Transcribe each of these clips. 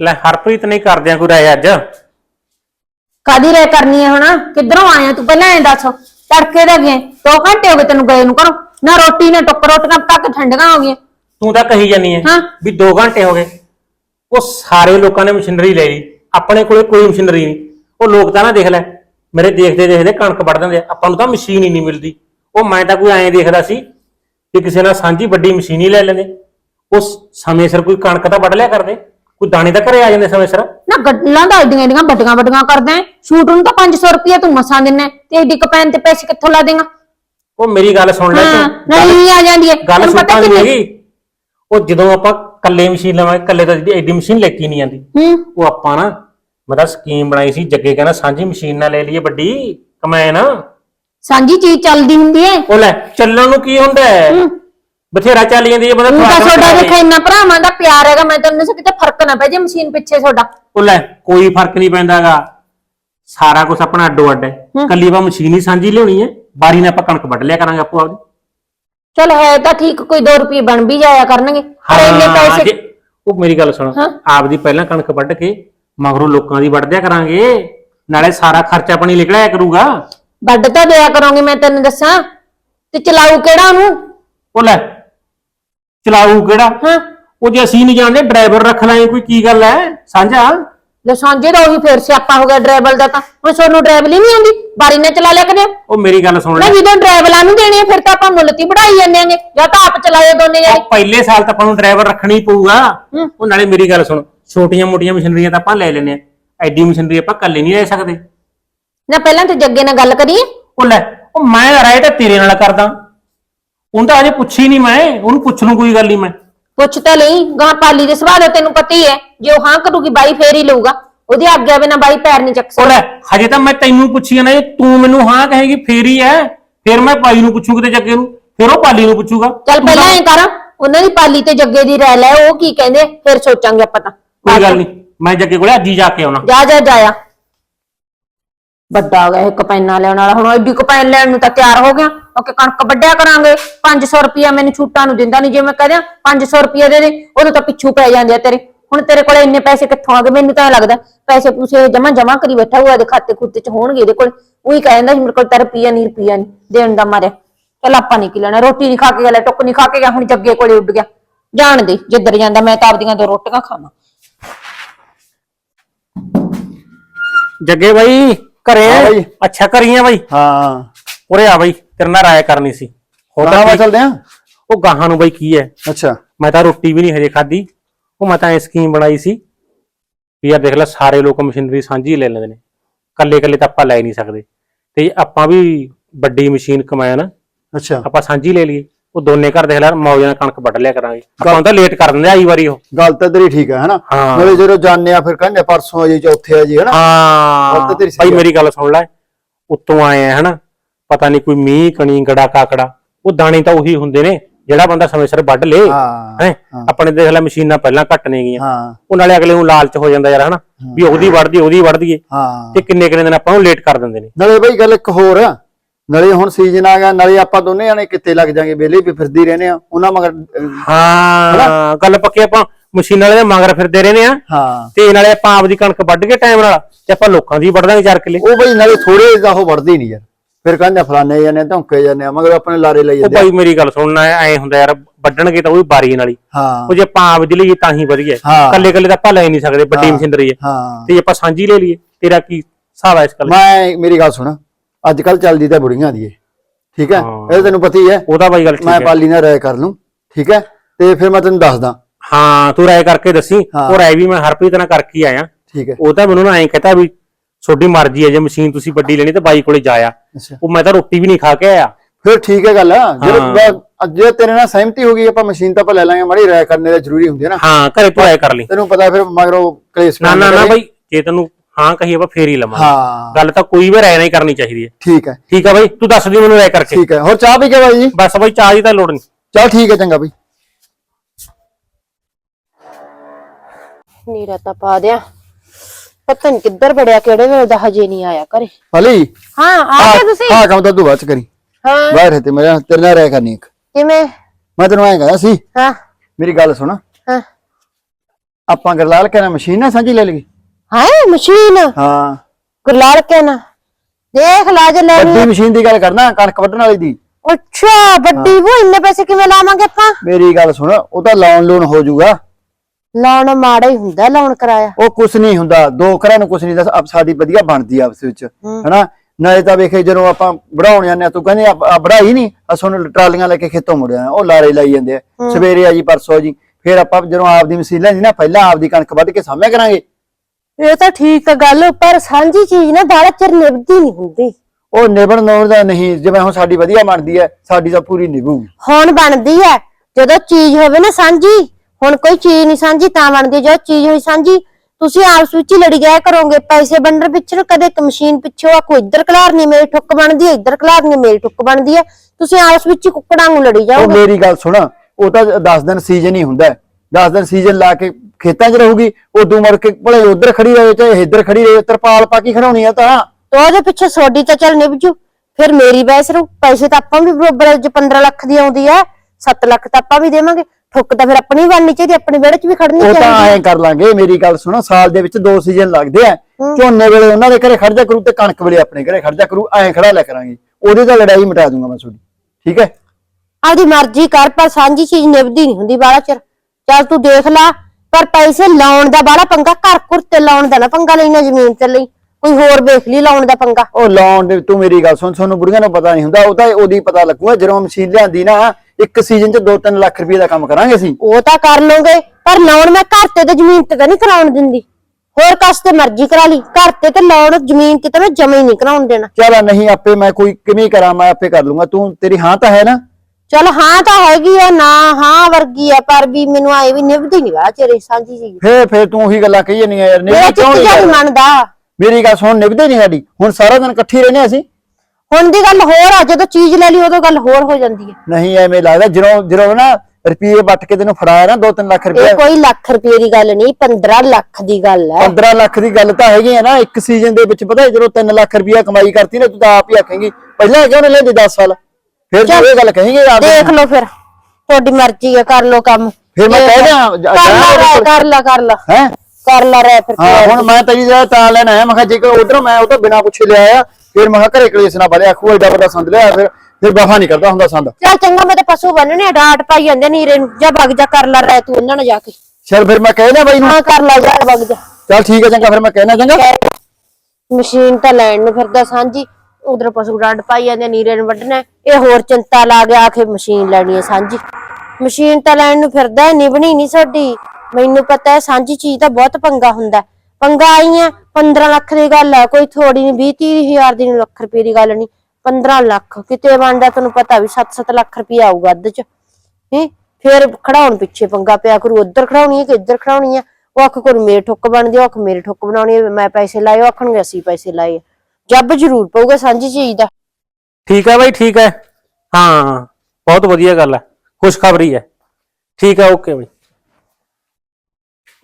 ਲੈ ਹਰਪ੍ਰੀਤ ਨਹੀਂ ਕਰਦਿਆਂ ਕੋਈ ਰਾਏ ਅੱਜ। ਕਾਦੀ ਰਹਿ ਕਰਨੀ ਹੈ ਹੁਣ? ਕਿੱਧਰੋਂ ਆਇਆ ਤੂੰ ਪਹਿਲਾਂ ਐਂ ਦੱਸ ਤੜਕੇ ਦਾ ਗਿਆ 2 ਘੰਟੇ ਹੋ ਗਏ ਤੈਨੂੰ ਗਏ ਨੂੰ ਕਰੋ ਨਾ ਰੋਟੀ ਨਾ ਟੁੱਕ ਰੋਟੀਆਂ ਪੱਕ ਠੰਡੀਆਂ ਹੋ ਗਈਆਂ। ਤੂੰ ਤਾਂ ਕਹੀ ਜਾਨੀ ਹੈ ਹਾਂ। ਵੀ 2 ਘੰਟੇ ਹੋ ਗਏ। ਉਹ ਸਾਰੇ ਲੋਕਾਂ ਨੇ ਮਸ਼ੀਨਰੀ ਲੈ ਲਈ। ਆਪਣੇ ਕੋਲੇ ਕੋਈ ਮਸ਼ੀਨਰੀ ਨਹੀਂ। ਉਹ ਲੋਕ ਤਾਂ ਨਾ ਦੇਖ ਲੈ ਮੇਰੇ ਦੇਖਦੇ ਦੇਖਦੇ ਕਣਕ ਵੱਢ ਦਿੰਦੇ ਆ। ਆਪਾਂ ਨੂੰ ਤਾਂ ਮਸ਼ੀਨ ਹੀ ਨਹੀਂ ਮਿਲਦੀ। ਉਹ ਮੈਂ ਤਾਂ ਕੋਈ ਐਂ ਦੇਖਦਾ ਸੀ ਕਿ ਕਿਸੇ ਨਾਲ ਸਾਂਝੀ ਵੱਡੀ ਮਸ਼ੀਨ ਹੀ ਲੈ ਲੈਂਦੇ। ਉਸ ਸਮੇਂ ਸਿਰ ਕੋਈ ਕਣਕ ਤਾਂ ਵੱਢ ਲਿਆ ਕਰਦੇ। ਕੋਈ ਦਾਣੇ ਤਾਂ ਘਰੇ ਆ ਜਾਂਦੇ ਸਮੇਂ ਸਿਰ? ਨਾ ਗੱਲਾਂ ਦਾ ਏਡੀਆਂ ਏਡੀਆਂ ਵੱਡੀਆਂ ਵੱਡੀਆਂ ਕਰਦਾ ਹੈ। ਸ਼ੂਟ ਨੂੰ ਤਾਂ 500 ਰੁਪਏ ਤੂੰ ਮਸਾਂ ਦਿੰਨਾ ਤੇ ਏਡੀ ਕਪੈਨ ਤੇ ਪੈਸੇ ਕਿੱਥੋਂ ਲਾ ਦੇਗਾ? ਉਹ ਮੇਰੀ ਗੱਲ ਸੁਣ ਲੈ ਹਾਂ ਤੂੰ ਨਹੀਂ ਆ ਜਾਂਦੀ ਹੈ ਗੱਲ ਤੈਨੂੰ ਸੁਣਤਾ ਨਹੀਂ ਹੈਗੀ ਉਹ ਜਦੋਂ ਆਪਾਂ ਕੱਲੇ ਮਸ਼ੀਨ ਲਵਾਂਗੇ ਕੱਲੇ ਤਾਂ ਐਡੀ ਮਸ਼ੀਨ ਲੈ ਕੇ ਨਹੀਂ ਆਂਦੀ ਹੂੰ। ਉਹ ਆਪਾਂ ਨਾ ਮੈਂ ਤਾਂ ਸਕੀਮ ਬਣਾਈ ਸੀ ਜੱਗੇ ਕਹਿੰਦਾ ਸਾਂਝੀ ਮਸ਼ੀਨ ਨਾ ਲੈ ਲਈਏ ਵੱਡੀ ਕਮੈਨ ਸਾਂਝੀ ਚੀਜ਼ ਚੱਲਦੀ ਹੁੰਦੀ ਹੈ ਉਹ ਲੈ ਚੱਲਣ ਨੂੰ ਕੀ ਹੁੰਦਾ ਹੈ। ਬਥੇਰਾ ਚੱਲ ਜਾਂਦੀ ਹੈ ਬੰਦਾ ਤੂੰ ਤਾਂ ਤੁਹਾਡਾ ਨਾਲ ਦੇਖਿਆ ਇੰਨਾ ਭਰਾਵਾਂ ਦਾ ਪਿਆਰ ਹੈਗਾ ਮੈਂ ਤੈਨੂੰ ਕਿਤੇ ਫ਼ਰਕ ਨਾ ਪੈ ਜੇ ਮਸ਼ੀਨ ਪਿੱਛੇ ਤੁਹਾਡਾ ਉਹ ਲੈ ਕੋਈ ਫ਼ਰਕ ਨਹੀਂ ਪੈਂਦਾਗਾ। ਸਾਰਾ ਕੁਝ ਆਪਣਾ ਅੱਡੋ ਅੱਡ ਹੈ। ਕੱਲੀ ਵਾ ਮਸ਼ੀਨ ਹੀ ਸਾਂਝੀ ਲਿਆਉਣੀ ਹੈ। ਬਾਰੀ ਨੇ ਆਪਾਂ ਕਣਕ ਵੱਢ ਲਿਆ ਕਰਾਂਗੇ ਆਪੋ ਆਪਦੀ। ਚਲ ਹੈ ਤਾਂ ਠੀਕ ਕੋਈ 2 ਰੁਪਏ ਬਣ ਵੀ ਜਾਇਆ ਕਰਨਗੇ। ਪਰ ਇੰਨੇ ਪੈਸੇ ਉਹ ਮੇਰੀ ਗੱਲ ਸੁਣ। ਆਪਦੀ ਪਹਿਲਾਂ ਕਣਕ ਵੱਢ ਕੇ ਮਗਰੋਂ ਲੋਕਾਂ ਦੀ ਵੱਢ ਦਿਆ ਕਰਾਂਗੇ। ਨਾਲੇ ਸਾਰਾ ਖਰਚਾ ਪਾਣੀ ਨਿਕਲਿਆ ਕਰੂਗਾ। ਵੱਡ ਤਾਂ ਦਿਆ ਕਰੋਗੇ ਮੈਂ ਤੈਨੂੰ ਦੱਸਾਂ। ਤੇ ਚਲਾਊ ਕਿਹੜਾ ਉਹਨੂੰ? ਉਹ ਲੈ ਚਲਾਊ ਕਿਹੜਾ? ਹਾਂ। ਉਹ ਜੇ ਅਸੀਂ ਨਹੀਂ ਜਾਣਦੇ ਡਰਾਈਵਰ ਰੱਖ ਲਾਂਗੇ ਕੋਈ ਕੀ ਗੱਲ ਹੈ? ਸਾਂਝਾ? ਲੈ ਸਾਂਝੇ ਦਾ ਉਹੀ ਫੇਰ ਸਿਆਪਾ ਹੋ ਗਿਆ ਡਰਾਈਵਰ ਦਾ ਤਾਂ। ਹੁਣ ਤੁਹਾਨੂੰ ਡਰਾਈਵਲ ਹੀ ਨਹੀਂ ਆਉਂਦੀ? ਬਾਰੀ ਨਾਲ ਚਲਾ ਲਿਆ ਕਦੇ ਉਹ ਮੇਰੀ ਗੱਲ ਸੁਣ ਲੈ। ਨਾ ਜਦੋਂ ਡਰਾਈਵਲਾਂ ਨੂੰ ਦੇਣੀ ਆ, ਫਿਰ ਤਾਂ ਆਪਾਂ ਮੁੱਲ ਤੀ ਵਧਾਈ ਜਾਂਦੇ ਆਂਗੇ। ਜਾਂ ਤਾਂ ਆਪ ਚਲਾਏ ਦੋਨੇ ਜਾਣੇ। ਉਹ ਪਹਿਲੇ ਸਾਲ ਤਾਂ ਆਪਾਂ ਨੂੰ ਡਰਾਈਵਰ ਰੱਖਣਾ ਹੀ। ਪਊਗਾ ਉਹ ਨਾਲੇ ਮੇਰੀ ਗੱਲ ਸੁਣ ਛੋਟੀਆਂ ਮੋਟੀਆਂ ਮਸ਼ੀਨਰੀਆਂ ਤਾਂ ਆਪਾਂ ਲੈ ਲੈਨੇ ਆ। ਐਡੀ ਮਸ਼ੀਨਰੀ ਆਪਾਂ ਇਕੱਲੇ ਨਹੀਂ ਲੈ ਸਕਦੇ। ਨਾ ਪਹਿਲਾਂ ਤੇ ਜੱਗੇ ਨਾਲ ਗੱਲ ਕਰੀਏ। ਉਹ ਲੈ ਉਹ ਮੈਂ ਰਾਏ ਤਾਂ ਤੇਰੇ ਨਾਲ ਕਰਦਾ। ਉਹਨੂੰ ਤਾਂ ਅਜੇ ਪੁੱਛੀ ਨਹੀਂ ਮੈਂ ਉਹਨੂੰ ਪੁੱਛ ਲੂੰ ਕੋਈ ਗੱਲ ਨਹੀਂ ਮੈਂ। ਪੁੱਛ ਤਾਂ ਲਈ ਗਾਂ ਪਾਲੀ ਦੇ ਸੁਭਾਅ ਦਾ ਤੈਨੂੰ ਪਤਾ ਹੀ ਹੈ ਜੇ ਉਹ ਹਾਂ ਕਰੂਗੀ ਬਾਈ ਫੇਰ ਹੀ ਲਊਗਾ। ਉਹਦੀ ਆਗਿਆ ਬਿਨਾ ਬਾਈ ਪੈਰ ਨਹੀਂ ਚੱਕ ਉਹ ਲੈ ਹਜੇ ਤਾਂ ਮੈਂ ਤੈਨੂੰ ਪੁੱਛੀ ਨਾ ਤੂੰ ਮੈਨੂੰ ਹਾਂ ਕਹੇਗੀ ਫੇਰ ਹੀ ਐ ਫੇਰ ਮੈਂ ਪਾਈ ਨੂੰ ਪੁੱਛੂ ਕਿਤੇ ਜੱਗੇ ਨੂੰ ਫਿਰ ਉਹ ਪਾਲੀ ਨੂੰ ਪੁੱਛੂਗਾ। ਚੱਲ ਪਹਿਲਾਂ ਐ ਕਰ ਉਹਨਾਂ ਦੀ ਪਾਲੀ ਤੇ ਜੱਗੇ ਦੀ ਰਹਿ ਲੈ ਉਹ ਕੀ ਕਹਿੰਦੇ ਫਿਰ ਸੋਚਾਂਗੇ ਆਪਾਂ ਤਾਂ। ਕੋਈ ਗੱਲ ਨਹੀਂ ਮੈਂ ਜੱਗੇ ਕੋਲੇ ਅੱਜ ਹੀ ਜਾ ਕੇ ਆਉਣਾ। ਜਾ ਜਾ ਜਾਇਆ ਵੱਡਾ ਹੋ ਗਿਆ ਇਹ ਕਪੈਨਾ ਲੈਣ ਵਾਲਾ। ਹੁਣ ਐਡੀ ਕਪੈਨ ਲੈਣ ਨੂੰ ਤਾਂ ਤਿਆਰ ਹੋ ਗਿਆ। ਓਕੇ, ਕਣਕ ਵੱਢਿਆ ਕਰਾਂਗੇ। 500 ਰੁਪਿਆ ਮੈਨੂੰ ਛੂਟਾਂ ਨੂੰ ਦਿੰਦਾ ਨਹੀਂ ਜੇ ਮੈਂ ਕਹਦਿਆਂ 500 ਰੁਪਿਆ ਦੇ ਦੇ, ਉਦੋਂ ਤਾਂ ਪਿੱਛੂ ਪੈ ਜਾਂਦੇ ਆ ਤੇਰੇ। ਹੁਣ ਤੇਰੇ ਕੋਲੇ ਇੰਨੇ ਪੈਸੇ ਕਿੱਥੋਂ ਆ ਗਏ? ਮੈਨੂੰ ਤਾਂ ਲੱਗਦਾ, ਪੈਸੇ ਪੂਸੇ ਜਮਾ ਜਮਾ ਕਰੀ ਬੈਠਾ ਹੋਇਆ ਦੇ ਖਾਤੇ ਖੁੱਤੇ ਚ ਹੋਣਗੇ ਇਹਦੇ ਕੋਲ। ਉਹੀ ਕਹਿੰਦਾ ਸੀ, ਮੇਰੇ ਕੋਲ ਤਾਂ ਰੁਪਿਆ ਨਹੀਂ ਰੁਪਿਆ ਨਹੀਂ ਦੇਣ ਦਾ ਮਾਰਿਆ। ਚੱਲ ਆਪਾਂ ਨਹੀਂ ਕੀ ਲੈਣਾ, ਰੋਟੀ ਨਹੀਂ ਖਾ ਕੇ ਗਿਆ ਟੁੱਕ ਨਹੀਂ ਖਾ ਕੇ ਗਿਆ, ਹੁਣ ਜੱਗੇ ਕੋਲੇ ਉੱਡ ਗਿਆ। ਜਾਣ ਦੇ, ਜਿੱਧਰ ਜਾਂਦਾ, ਮੈਂ ਤਾਂ ਆਪਦੀਆਂ ਦੋ ਰੋਟੀਆਂ ਖਾਵਾਂ। ਜੱਗੇ ਬਾਈ। ਘਰੇ? ਹਾਂ ਬਾਈ। ਅੱਛਾ ਕਰੀਆਂ ਬਾਈ? ਹਾਂ। ਉਰੇ ਆ ਬਾਈ ਤੇਰੇ ਨਾਲ ਰਾਏ ਕਰਨੀ ਸੀ। ਹੋਰ ਠੀਕ? ਚੱਲਦੇ ਆ? ਉਹ ਗਾਹਾਂ ਨੂੰ ਬਾਈ ਕੀ ਹੈ ਅੱਛਾ। ਮੈਂ ਤਾਂ ਰੋਟੀ ਵੀ ਨਹੀਂ ਹਜੇ ਖਾਧੀ। ਉਹ ਮੈਂ ਤਾਂ ਇਹ ਸਕੀਮ ਬਣਾਈ ਸੀ ਵੀ ਯਾਰ ਦੇਖ ਲੈ ਸਾਰੇ ਲੋਕ ਮਸ਼ੀਨਰੀ ਸਾਂਝੀ ਲੈ ਲੈਂਦੇ ਨੇ। ਕੱਲੇ ਕੱਲੇ ਤਾਂ ਆਪਾਂ ਲੈ ਨਹੀਂ ਸਕਦੇ। ਤੇ ਆਪਾਂ ਵੀ ਵੱਡੀ ਮਸ਼ੀਨ ਕਮਾਇਆ ਅੱਛਾ। ਆਪਾਂ ਸਾਂਝੀ ਲੈ ਲਈਏ। ਉਹ ਦੋਨੇ ਘਰ ਦੇਖ ਲੈ ਮੌਜ ਨਾਲ ਕਣਕ ਵੱਢ ਲਿਆ ਕਰਾਂਗੇ। ਆਪਾਂ ਤਾਂ ਲੇਟ ਕਰ ਦਿੰਦੇ ਆ ਆਈ ਵਾਰੀ ਉਹ। ਗੱਲ ਤਾਂ ਤੇਰੀ ਠੀਕ ਹੈ ਹਨਾ? ਹਾਂ। ਨਾਲੇ ਜਦੋਂ ਜਾਣਦੇ ਆ ਫਿਰ ਕਹਿੰਦੇ ਪਰਸੋਂ ਆ ਜੀ ਚੌਥੇ ਆ ਜੀ ਹਨਾ? ਗੱਲ ਹਾਂ ਤਾਂ ਤੇਰੀ ਸਹੀ ਭਾਈ ਆ। ਮੇਰੀ ਗੱਲ ਸੁਣ ਲੈ ਉੱਤੋਂ ਆਏ ਆ ਹਨਾ? ਪਤਾ ਨਹੀਂ ਕੋਈ ਮੀਂਹ ਕਣੀ ਗੜਾ ਕਾਕੜਾ ਉਹ ਦਾਣੇ ਤਾਂ ਉਹੀ ਹੁੰਦੇ ਨੇ ਜਿਹੜਾ ਬੰਦਾ ਸਮੇਂ ਸਿਰ ਵੱਢ ਲੇ ਹਾਂ ਹੈ? ਆਪਣੇ ਦੇਖ ਲੈ ਮਸ਼ੀਨਾਂ ਪਹਿਲਾਂ ਘੱਟ ਨੇ ਗਈਆਂ। ਹਾਂ। ਉਹ ਨਾਲੇ ਅਗਲੇ ਨੂੰ ਲਾਲਚ ਹੋ ਜਾਂਦਾ ਯਾਰ ਹਨਾ? ਵੀ ਉਹਦੀ ਵੱਢਦੀ ਉਹਦੀ ਵੱਢਦੀਏ ਹਾਂ। ਤੇ ਕਿੰਨੇ ਕਿੰਨੇ ਦਿਨ ਆਪਾਂ ਨੂੰ ਲੇਟ ਕਰ ਦਿੰਦੇ ਨੇ। ਨਾਲੇ ਬਈ ਗੱਲ ਇੱਕ ਹੋਰ ਆ। ਨਾਲੇ ਹੁਣ ਸੀਜ਼ਨ ਆ ਗਿਆ ਨਾਲੇ ਆਪਾਂ ਦੋਨੇ ਜਾਣੇ ਕਿੱਥੇ ਲੱਗ ਜਾਾਂਗੇ ਵਿਹਲੇ ਵੀ ਫਿਰਦੀ ਰਹਿੰਦੇ ਆ ਉਹਨਾਂ ਮਗਰ ਅਹ, ਹਾਂ ਗੱਲ ਪੱਕੀ ਆਪਾਂ ਮਸ਼ੀਨ ਵਾਲੇ ਦੇ ਮਗਰ ਫਿਰਦੇ ਰਹਿੰਦੇ ਆ ਹਾਂ। ਤੇ ਨਾਲੇ ਆਪਾਂ ਆਪਦੀ ਕਣਕ ਵੱਢ ਕੇ ਟਾਈਮ ਨਾਲ ਤੇ ਆਪਾਂ ਲੋਕਾਂ ਦੀ ਵੱਢ ਦਾਂਗੇ ਚਾਰ ਕਿੱਲੇ। ਉਹ ਬਈ ਨਾਲੇ ਥੋੜੇ ਜਿਹਾ ਉਹ ਵੜਦੀ ਨਹੀਂ ਯਾਰ। ਫਿਰ ਕਹਿੰਦੇ ਫਲਾਣੇ ਜਾਂਦੇ ਧੌਂਕੇ ਜਾਂਦੇ ਆ ਮਗਰ ਆਪਣੇ ਲਾਰੇ ਲਈ ਉਹ ਜਾਂਦੇ ਆ। ਭਾਈ ਮੇਰੀ ਗੱਲ ਸੁਣਨਾ ਐ ਹੁੰਦਾ ਯਾਰ ਵੱਢਣਗੇ ਤਾਂ ਉਹ ਵੀ ਬਾਰੀ ਨਾਲ ਹੀ। ਹਾਂ। ਉਹ ਜੇ ਆਪਾਂ ਆਪ ਲਈਏ ਤਾਂ ਹੀ ਵਧੀਆ। ਹਾਂ। ਕੱਲੇ ਕੱਲੇ ਤਾਂ ਆਪਾਂ ਲੈ ਨਹੀਂ ਸਕਦੇ ਵੱਡੀ ਮਸ਼ੀਨਰੀ ਹੈ। ਹਾਂ। ਤੇ ਜੇ ਆਪਾਂ ਸਾਂਝੀ ਲੈ ਲਈਏ ਤੇਰਾ ਕੀ ਹਿਸਾਬ ਹੈ ਇਸ ਗੱਲ ਮੈਂ ਮੇਰੀ ਗੱਲ ਸੁਣ। ਅੱਜ ਕੱਲ ਚੱਲਦੀ ਤਾਂ ਬੁੜੀਆਂ ਦੀ ਏ। ਠੀਕ ਹੈ? ਹਾਂ। ਇਹ ਤੈਨੂੰ ਪਤਾ ਹੀ ਹੈ। ਉਹਦਾ ਬਾਈ ਗੱਲ ਠੀਕ ਮੈਂ ਹੈ। ਪਾਲੀ ਨਾਲ ਰਾਏ ਕਰ ਲੂੰ। ਠੀਕ ਹੈ? ਤੇ ਫਿਰ ਮੈਂ ਤੈਨੂੰ ਦੱਸਦਾ। ਹਾਂ ਤੂੰ ਰਾਏ ਕਰਕੇ ਦੱਸੀ। ਹਾਂ। ਉਹ ਰਾਏ ਵੀ ਮੈਂ ਹਰਪ੍ਰੀਤ ਨਾਲ ਕਰਕੇ ਹੀ ਆਇਆ। ਠੀਕ ਹੈ। ਉਹ ਤਾਂ ਮੈਨੂੰ ਨਾ ਐਂ ਕਹਤਾ ਵੀ ਤੁਹਾਡੀ ਮਰਜ਼ੀ ਹੈ ਜੇ ਮਸ਼ੀਨ ਤੁਸੀਂ ਵੱਡੀ ਲੈਣੀ ਤਾਂ ਬਾਈ ਕੋਲੇ ਜਾਇਆ ਅੱਛਾ। ਉਹ ਮੈਂ ਤਾਂ ਰੋਟੀ ਵੀ ਨਹੀਂ ਖਾ ਕੇ ਆਇਆ। ਫਿਰ ਠੀਕ ਹੈ ਗੱਲ। ਜੇ ਹਾਂ। ਜੇ ਤੇਰੇ ਨਾਲ ਸਹਿਮਤੀ ਹੋ ਗਈ ਆਪਾਂ ਮਸ਼ੀਨ ਤਾਂ ਆਪਾਂ ਲੈ ਲਾਂਗੇ ਮਾੜੀ ਰਾਏ ਕਰਨੇ ਦਾ ਜ਼ਰੂਰੀ ਹੁੰਦੀ ਹੈ ਨਾ। ਹਾਂ ਘਰੇ ਤੂੰ ਰਾਏ ਕਰ ਲਈ। ਤੈਨੂੰ ਪਤਾ ਫਿਰ ਮਗਰੋਂ ਕਲੇਸ਼ ਨਾ ਨਾ ਨਾ। ਬਾਈ ਜੇ ਤੈਨੂੰ ਹਾਂ ਕਹੀ ਆਪਾਂ ਫੇਰ ਹੀ ਲਵਾਂਗੇ। ਹਾਂ। ਗੱਲ ਤਾਂ ਕੋਈ ਵੀ ਰਾਏ ਨਹੀਂ ਕਰਨੀ ਚਾਹੀਦੀ ਹੈ। ਠੀਕ ਹੈ। ਠੀਕ ਆ ਬਾਈ ਤੂੰ ਦੱਸ ਦੀ ਮੈਨੂੰ ਰਾਏ ਕਰਕੇ। ਠੀਕ ਹੈ। ਹੋਰ ਚਾਹ ਪੀ ਕੇ ਬਾਈ ਜੀ? ਬਸ ਬਾਈ ਚਾਹ ਦੀ ਤਾਂ ਲੋੜ ਨਹੀਂ। ਚਲ ਠੀਕ ਹੈ ਚੰਗਾ ਬਾਈ। ਨੀਰਾ ਤਾਂ ਪਾ ਦਿਆ। ਪਤਾ ਨਹੀਂ ਕਿੱਧਰ ਬੜਿਆ ਕਿਹੜੇ ਵੇਲੇ ਦਾ ਹਜੇ ਨਹੀਂ ਆਇਆ ਘਰੇ। ਹਲੀ? ਹਾਂ ਆ ਗਏ ਤੁਸੀਂ? ਹਾਂ ਕੰਮ ਤਾਂ ਤੂੰ ਬਾਅਦ ਚ ਕਰੀ। ਹਾਂ। ਬਾਹਰ ਤੇ ਮੇਰੇ ਤੇਰੇ ਨਾਲ ਰਾਏ ਕਰਨੀ ਇੱਕ। ਕਿਵੇਂ? ਮੈਂ ਤੈਨੂੰ ਐਂ ਸੀ ਹਾਂ। ਮੇਰੀ ਗੱਲ ਸੁਣ। ਹਾਂ। ਆਪਾਂ ਗਰਲਾਲ ਕਹਿੰਦਾ ਮਸ਼ੀਨ ਨਾ ਸਾਂਝੀ ਲੈ ਲਈ ਹਾਏ ਮਸ਼ੀਨ। ਹਾਂ। ਗੁਰਲਾਲ ਕੇ ਨਾ? ਦੇਖ ਲਾ ਜੇ ਲੈਣੀ ਵੱਡੀ ਮਸ਼ੀਨ ਦੀ ਗੱਲ ਕਰਨਾ ਕਣਕ ਵੱਢਣ ਵਾਲੀ ਦੀ। ਅੱਛਾ ਵੱਡੀ ਉਹ ਇੰਨੇ ਪੈਸੇ ਕਿਵੇਂ ਲਾਵਾਂਗੇ ਆਪਾਂ? ਮੇਰੀ ਗੱਲ ਸੁਣ ਉਹ ਤਾਂ ਲੋਨ ਲੋਨ ਹੋ ਜਾਊਗਾ। ਲਾਉਣ ਮਾੜਾ ਹੀ ਹੁੰਦਾ ਲਾਉਣ ਕਰਾਇਆ। ਉਹ ਕੁਛ ਨਹੀਂ ਹੁੰਦਾ ਦੋ ਘਰਾਂ ਨੂੰ ਕੁਛ ਨਹੀਂ ਦੱਸ ਆਪ ਸਾਡੀ ਵਧੀਆ ਬਣਦੀ ਆ ਆਪਸ ਵਿੱਚ। ਹਨਾ? ਨਾਲੇ ਤਾਂ ਵੇਖੇ ਜਦੋਂ ਆਪਾਂ ਵੜਾਉਣ ਜਾਂਦੇ ਆ ਤੂੰ ਕਹਿੰਦੇ ਆ ਵੜਾਈ ਨਹੀਂ ਅਸਾਂ ਨੂੰ ਟਰਾਲੀਆਂ ਲੈ ਕੇ ਖੇਤੋਂ ਮੁੜਿਆ। ਉਹ ਲਾਰੇ ਲਾਈ ਜਾਂਦੇ ਆ। ਸਵੇਰੇ ਆ ਜੀ ਪਰਸੋਂ ਜੀ। ਫਿਰ ਆਪਾਂ ਜਦੋਂ ਆਪਦੀ ਮਸ਼ੀਨ ਲੈਣੀ ਨਾ ਪਹਿਲਾਂ ਆਪਦੀ ਕਣਕ ਵੱਢ ਕੇ ਸਾਂਭਿਆ ਕਰਾਂਗੇ। ਇਹ ਤਾਂ ਠੀਕ ਆ ਗੱਲ ਪਰ ਸਾਂਝੀ ਚੀਜ਼ ਨਾ ਬਾਲਾ ਚਿਰ ਨਿਭਦੀ ਨਹੀਂ ਹੁੰਦੀ। ਉਹ ਨਿਭਣ ਨੋੜ ਦਾ ਨਹੀਂ ਜਿਵੇਂ ਹੁਣ ਸਾਡੀ ਵਧੀਆ ਬਣਦੀ ਹੈ ਸਾਡੀ ਤਾਂ ਪੂਰੀ ਨਿਭੂਗੀ। ਹੁਣ ਬਣਦੀ ਹੈ ਜਦੋਂ ਚੀਜ਼ ਹੋਵੇ ਨਾ ਸਾਂਝੀ ਹੁਣ ਕੋਈ ਚੀਜ਼ ਨਹੀਂ ਸਾਂਝੀ ਤਾਂ ਬਣਦੀ ਹੈ, ਜਦੋਂ ਚੀਜ਼ ਹੋਈ ਸਾਂਝੀ ਤੁਸੀਂ ਆਪਸ ਵਿੱਚ ਹੀ ਲੜੀ ਜਾਇਆ ਕਰੋਗੇ ਪੈਸੇ ਵੰਡਣ ਪਿੱਛੇ ਕਦੇ ਇੱਕ ਮਸ਼ੀਨ ਪਿੱਛੇ ਆ ਕੋਈ ਇੱਧਰ ਖਲਾਰਨੀ ਮੇਰੀ ਠੁੱਕ ਬਣਦੀ ਹੈ ਇੱਧਰ ਖਲਾਰਨੀ ਮੇਰੀ ਠੁੱਕ ਬਣਦੀ ਹੈ। ਤੁਸੀਂ ਆਪਸ ਵਿੱਚ ਹੀ ਕੁੱਕੜਾਂ ਨੂੰ ਲੜੀ ਉਹ ਜਾਓਗੇ। ਮੇਰੀ ਗੱਲ ਸੁਣ ਉਹ ਤਾਂ 10 ਦਿਨ ਸੀਜ਼ਨ ਹੀ ਹੁੰਦਾ 10 ਦਿਨ ਸੀਜ਼ਨ ਲਾ ਕੇ ਖੇਤਾਂ 'ਚ ਰਹੂਗੀ ਉਦੋਂ ਮੁੜ ਕੇ ਭਲੇ ਉਧਰ ਖੜੀ ਰਹੇ ਚਾਹੇ ਇੱਧਰ ਖੜੀ ਰਹੇ ਤਰਪਾਲ ਪਾ ਕੇ ਖੜਾਉਣੀ ਆ ਤਾਂ। ਤੇ ਉਹਦੇ ਪਿੱਛੇ ਸੋਡੀ ਤਾਂ ਚੱਲ ਨਿਭਜੂ ਫਿਰ ਮੇਰੀ ਬੈਸ ਰੂ ਪੈਸੇ ਤਾਂ ਆਪਾਂ ਵੀ ਬਰੋਬਰ ਜੇ 15 ਲੱਖ ਦੀ ਆਉਂਦੀ ਹੈ 7 ਲੱਖ ਤਾਂ ਆਪਾਂ ਵੀ ਦੇਵਾਂਗੇ। ਠੁੱਕ ਤਾਂ ਫਿਰ ਆਪਣੀ ਬਣਨੀ ਚਾਹੀਦੀ ਆਪਣੇ ਵਿਹੜੇ 'ਚ ਵੀ ਖੜਨੀ ਉਹ ਤਾਂ ਚਾਹੀਦੀ ਐਂ ਕਰ ਲਾਂਗੇ ਮੇਰੀ ਗੱਲ ਸੁਣੋ ਸਾਲ ਦੇ ਵਿੱਚ ਦੋ ਸੀਜ਼ਨ ਲੱਗਦੇ ਆ। ਝੋਨੇ ਵੇਲੇ ਉਹਨਾਂ ਦੇ ਘਰੇ ਖੜ ਜਾ ਕਰੂ ਤੇ ਕਣਕ ਵੇਲੇ ਆਪਣੇ ਘਰੇ ਖੜ ਜਾ ਕਰੂ ਐਂ ਖੜਾ ਲਿਆ ਕਰਾਂਗੇ। ਉਹਦੇ ਤਾਂ ਲੜਾਈ ਮਿਟਾ ਦੂੰਗਾ ਮੈਂ ਤੁਹਾਡੀ ਠੀਕ ਹੈ? ਆਪਦੀ ਮਰਜ਼ੀ ਕਰ ਪਰ ਸਾਂਝੀ ਚੀਜ਼ ਨਿਭਦੀ ਨਹੀਂ ਹੁੰਦੀ ਬਾਲਾ ਚਿਰ। ਚੱਲ ਤੂੰ ਦੇਖ ਲੈ ਪਰ ਪੈਸੇ ਲਾਉਣ ਦਾ ਬਾਲਾ ਪੰਗਾ ਘਰ ਘੁਰ ਤੇ ਲਾਉਣ ਦਾ ਨਾ ਪੰਗਾ ਲੈਣਾ ਜ਼ਮੀਨ ਤੇ ਲਈ। ਕੋਈ ਹੋਰ ਵੇਖ ਲਈ ਲਾਉਣ ਦਾ ਪੰਗਾ। ਉਹ ਲਾਉਣ ਦੇ ਤੂੰ ਮੇਰੀ ਗੱਲ ਸੁਣ ਤੁਹਾਨੂੰ ਬੁੜੀਆਂ ਨੂੰ ਪਤਾ ਨਹੀਂ ਹੁੰਦਾ ਉਹ ਤਾਂ ਉਹਦੀ ਪਤਾ ਲੱਗੂਗਾ ਜਦੋਂ ਮਸ਼ੀਨ ਲਿਆਂਦੀ ਨਾ ਇੱਕ ਸੀਜ਼ਨ 'ਚ 2-3 ਲੱਖ ਰੁਪਏ ਦਾ ਕੰਮ ਕਰਾਂਗੇ ਅਸੀਂ। ਉਹ ਤਾਂ ਕਰ ਲਓਗੇ ਪਰ ਲਾਉਣ ਮੈਂ ਘਰ ਤੇ ਤੇ ਜ਼ਮੀਨ ਤੇ ਤਾਂ ਨਹੀਂ ਕਰਾਉਣ ਦਿੰਦੀ। ਹੋਰ ਕਸ ਤੇ ਮਰਜ਼ੀ ਕਰਾ ਲਈ ਘਰ ਤੇ ਤੇ ਲਾਉਣ ਜ਼ਮੀਨ ਤੇ ਤਾਂ ਮੈਂ ਜਮਾ ਹੀ ਨਹੀਂ ਕਰਾਉਣ ਦੇਣਾ। ਚਲ ਨਹੀਂ ਆਪੇ ਮੈਂ ਕੋਈ ਕਿਵੇਂ ਕਰਾਂ ਮੈਂ ਆਪੇ ਕਰ ਲੂੰਗਾ ਤੂੰ ਤੇਰੀ ਹਾਂ ਤਾਂ ਹੈ ਨਾ। ਚਲ ਹਾਂ ਤਾਂ ਹੈਗੀ ਆ ਨਾ ਹਾਂ ਵਰਗੀ ਆ ਪਰ ਵੀ ਮੈਨੂੰ ਆਏ ਵੀ ਨਿਭਦੀ ਨਹੀਂ ਵਾ ਚਿਹਰੇ ਸਾਂਝੀ ਜੀ ਫੇਰ ਫੇਰ ਤੂੰ ਉਹੀ ਗੱਲਾਂ ਕਹੀ ਜਾਂਦੀਆਂ ਯਾਰ ਮੇਰਾ ਨਿਭਦੀ ਕਿਉਂ ਚਿੱਤ ਨਹੀਂ ਜਿਹਾ ਨੀ ਯਾਰ? ਮੰਨਦਾ। ਮੇਰੀ ਗੱਲ ਸੁਣ ਨਿਭਦੇ ਨਹੀਂ ਸਾਡੀ। ਹੁਣ ਸਾਰਾ ਦਿਨ ਇਕੱਠੇ ਰਹਿੰਦੇ ਅਸੀਂ? ਹੁਣ ਦੀ ਗੱਲ ਹੋਰ ਆ ਜਦੋਂ ਚੀਜ਼ ਲੈ ਲਈ ਉਦੋਂ ਗੱਲ ਹੋਰ ਹੋ ਜਾਂਦੀ ਹੈ ਨਹੀਂ ਐਵੇਂ ਲੱਗਦਾ ਜਦੋਂ ਜਦੋਂ ਨਾ ਰੁਪਏ ਵੱਟ ਕੇ ਤੈਨੂੰ ਫੜਾਇਆ ਨਾ 2-3 ਲੱਖ ਰੁਪਏ ਇਹ ਕੋਈ ਲੱਖ ਰੁਪਏ ਦੀ ਗੱਲ ਨਹੀਂ 15 ਲੱਖ ਦੀ ਗੱਲ ਹੈ 15 ਲੱਖ ਦੀ ਗੱਲ ਤਾਂ ਹੈਗੀ ਹੈ ਨਾ ਇੱਕ ਸੀਜ਼ਨ ਦੇ ਵਿੱਚ ਪਤਾ ਜਦੋਂ 3 ਲੱਖ ਰੁਪਇਆ ਕਮਾਈ ਕਰਤੀ ਨਾ ਤੂੰ ਤਾਂ ਆਪ ਹੀ ਆਖੇਂਗੀ ਪਹਿਲਾਂ ਕਿਉਂ ਨਹੀਂ ਲੈਂਦੇ 10 ਸਾਲ? ਫਿਰ ਤੂੰ ਇਹ ਗੱਲ ਕਹੇਂਗੇ ਆਪ ਦੇਖ ਲਓ ਫਿਰ ਤੁਹਾਡੀ ਮਰਜ਼ੀ ਹੈ ਕਰ ਲਓ ਕੰਮ। ਫਿਰ ਮੈਂ ਕਹਿ। ਦਿਆਂ, ਕਰ ਲਾ ਕਰ ਲਾ ਕਰ ਲਾ। ਹੈ? ਕਰ ਲਾ ਰਹਿ ਫਿਰ ਹਾਂ ਹੁਣ ਮੈਂ ਤੇਰੀ ਜਗ੍ਹਾ ਤਾਂ ਲੈਣਾ ਹੈ ਮੈਂ ਕਿਹਾ ਜੇਕਰ ਉਧਰੋਂ ਮੈਂ ਉਹ ਤੋਂ ਬਿਨਾ ਪੁੱਛੇ ਲਿਆ ਆ ਫਿਰ ਮੈਂ ਕਿਹਾ ਘਰੇ ਕਲੇਸ਼ ਨਾ ਬੜਿਆ ਖੂਹ ਏਡਾ ਵੱਡਾ ਸੰਦ ਲਿਆ ਫਿਰ ਫਿਰ ਵਫਾ ਨਹੀਂ ਕਰਦਾ ਹੁੰਦਾ ਸੰਦ। ਚੱਲ ਚੰਗਾ ਮੈਂ ਤੇ ਪਸ਼ੂ ਬੰਨਣੇ ਆ, ਡਾਟ ਪਾਈ ਜਾਂਦੇ ਨੀਰੇ ਨੂੰ ਜਾ ਵਗ ਜਾ ਕਰ ਲਾ ਰਹਿ ਤੂੰ ਉਹਨਾਂ ਨਾਲ ਜਾ ਕੇ। ਚਲ ਫਿਰ ਮੈਂ ਕਹਿ ਦਿਆਂ ਬਾਈ ਨੂੰ। ਹਾਂ ਕਰ ਲਾ ਜਾ ਵਗ ਜਾ। ਚਲ ਠੀਕ ਹੈ ਚੰਗਾ ਫਿਰ ਮੈਂ ਕਹਿਣਾ ਚੰਗਾ। ਮਸ਼ੀਨ ਤਾਂ ਲੈਣ ਨੂੰ ਫਿਰਦਾ ਸਾਂਝੀ। ਉਧਰ ਪਸ਼ੂ ਡੰਡ ਪਾਈ ਜਾਂਦੇ ਨੀਰੇ ਨੂੰ ਵੱਢਣਾ ਇਹ ਹੋਰ ਚਿੰਤਾ ਲਾ ਗਿਆ ਆਖੇ ਮਸ਼ੀਨ ਲੈਣੀ ਹੈ ਸਾਂਝੀ। ਮਸ਼ੀਨ ਤਾਂ ਲੈਣ ਨੂੰ ਫਿਰਦਾ ਨਿਭਣੀ ਨਹੀਂ ਸਾਡੀ। ਮੈਨੂੰ ਪਤਾ ਹੈ ਸਾਂਝੀ ਚੀਜ਼ ਦਾ ਬਹੁਤ ਪੰਗਾ ਹੁੰਦਾ ਪੰਗਾ ਆਈ ਹੈ 15 ਲੱਖ ਦੀ ਗੱਲ ਹੈ ਕੋਈ ਥੋੜੀ ਨਹੀਂ 20 30 ਹਜ਼ਾਰ ਦੀ ਲੱਖ ਰੁਪਏ ਦੀ ਗੱਲ ਨਹੀਂ 15 ਲੱਖ। ਕਿਤੇ ਬਣਦਾ ਤੈਨੂੰ ਪਤਾ ਵੀ 7-7 ਲੱਖ ਰੁਪਏ ਆਊਗਾ ਅੱਧ ਚ। ਹੈ? ਫੇਰ ਖੜਾਉਣ ਪਿੱਛੇ ਪੰਗਾ ਪਿਆ ਕਰੂ ਉਧਰ ਖੜਾਉਣੀ ਹੈ ਕਿ ਇੱਧਰ ਖੜਾਉਣੀ ਹੈ? ਉਹ ਆਖ ਕੋਲ ਮੇਰੇ ਠੁੱਕ ਬਣਦੀ ਆ, ਉਹ ਆਖ ਮੇਰੇ ਠੁੱਕ ਬਣਾਉਣੀ ਹੈ, ਮੈਂ ਪੈਸੇ ਲਾਏ ਉਹ ਆਖਣਗੇ ਅਸੀਂ ਪੈਸੇ ਲਾਏ ਜੱਬ ਜ਼ਰੂਰ ਪਊਗਾ ਸਾਂਝੀ ਚੀਜ਼ ਦਾ। ਠੀਕ ਹੈ ਬਾਈ ਠੀਕ ਹੈ। ਹਾਂ ਬਹੁਤ ਵਧੀਆ ਗੱਲ ਹੈ। ਖੁਸ਼ਖਬਰੀ ਹੈ। ਠੀਕ ਹੈ ਓਕੇ ਬਾਈ।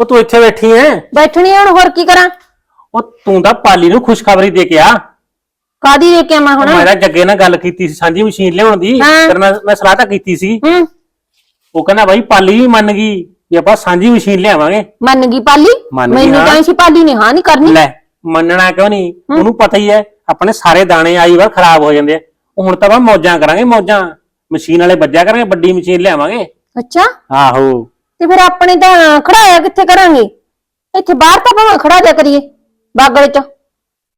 ਉਹ ਤੂੰ ਇੱਥੇ ਬੈਠੀ ਐ ਬੈਠਣੀ ਹੁਣ ਹੋਰ ਕੀ ਕਰਾਂ? ਉਹ ਤੂੰ ਤਾਂ ਪਾਲੀ ਨੂੰ ਖੁਸ਼ਖਬਰੀ ਦੇ ਕੇ ਆ। ਕਾਦੀ ਦੇ ਕੇ ਮੈਂ ਹੁਣ? ਮੈਂ ਤਾਂ ਜੱਗੇ ਨਾਲ ਗੱਲ ਕੀਤੀ ਸੀ ਸਾਂਝੀ ਮਸ਼ੀਨ ਲਿਆਉਣ ਦੀ। ਹਾਂ। ਤੇਰੇ ਨਾਲ ਮੈਂ ਸਲਾਹ ਤਾਂ ਕੀਤੀ ਸੀ। ਹੂੰ। ਉਹ ਕਹਿੰਦਾ ਬਾਈ ਪਾਲੀ ਵੀ ਮੰਨ ਗਈ ਵੀ ਆਪਾਂ ਸਾਂਝੀ ਮਸ਼ੀਨ ਲਿਆਵਾਂਗੇ। ਮੰਨ ਗਈ ਪਾਲੀ? ਮੰਨ ਗਈ, ਮੈਨੂੰ ਹਾਂ। ਤਾਂ ਸੀ ਪਾਲੀ ਨੇ ਹਾਂ ਨਹੀਂ ਕਰਨੀ। ਲੈ ਮੰਨਣਾ ਕਿਉਂ ਨਹੀਂ? ਉਹਨੂੰ ਪਤਾ ਹੀ ਹੈ ਆਪਣੇ ਸਾਰੇ ਦਾਣੇ ਆਈ ਵਾਰ ਖਰਾਬ ਹੋ ਜਾਂਦੇ ਆ। ਉਹ ਹੁਣ ਤਾਂ ਬਾ ਮੌਜਾਂ ਕਰਾਂਗੇ ਮੌਜਾਂ। ਮਸ਼ੀਨ ਵਾਲੇ ਵੱਜਿਆ ਕਰਾਂਗੇ ਵੱਡੀ ਮਸ਼ੀਨ ਲਿਆਵਾਂਗੇ। ਅੱਛਾ। ਆਹੋ। ਤੇ ਫਿਰ ਆਪਣੇ ਤਾਂ ਖੜਾਇਆ ਕਿੱਥੇ ਕਰਾਂਗੇ? ਇੱਥੇ ਬਾਹਰ ਤਾਂ ਭਾਵੇਂ ਖੜਾ ਜਾ ਕਰੀਏ ਬਾਗਲ ਚ।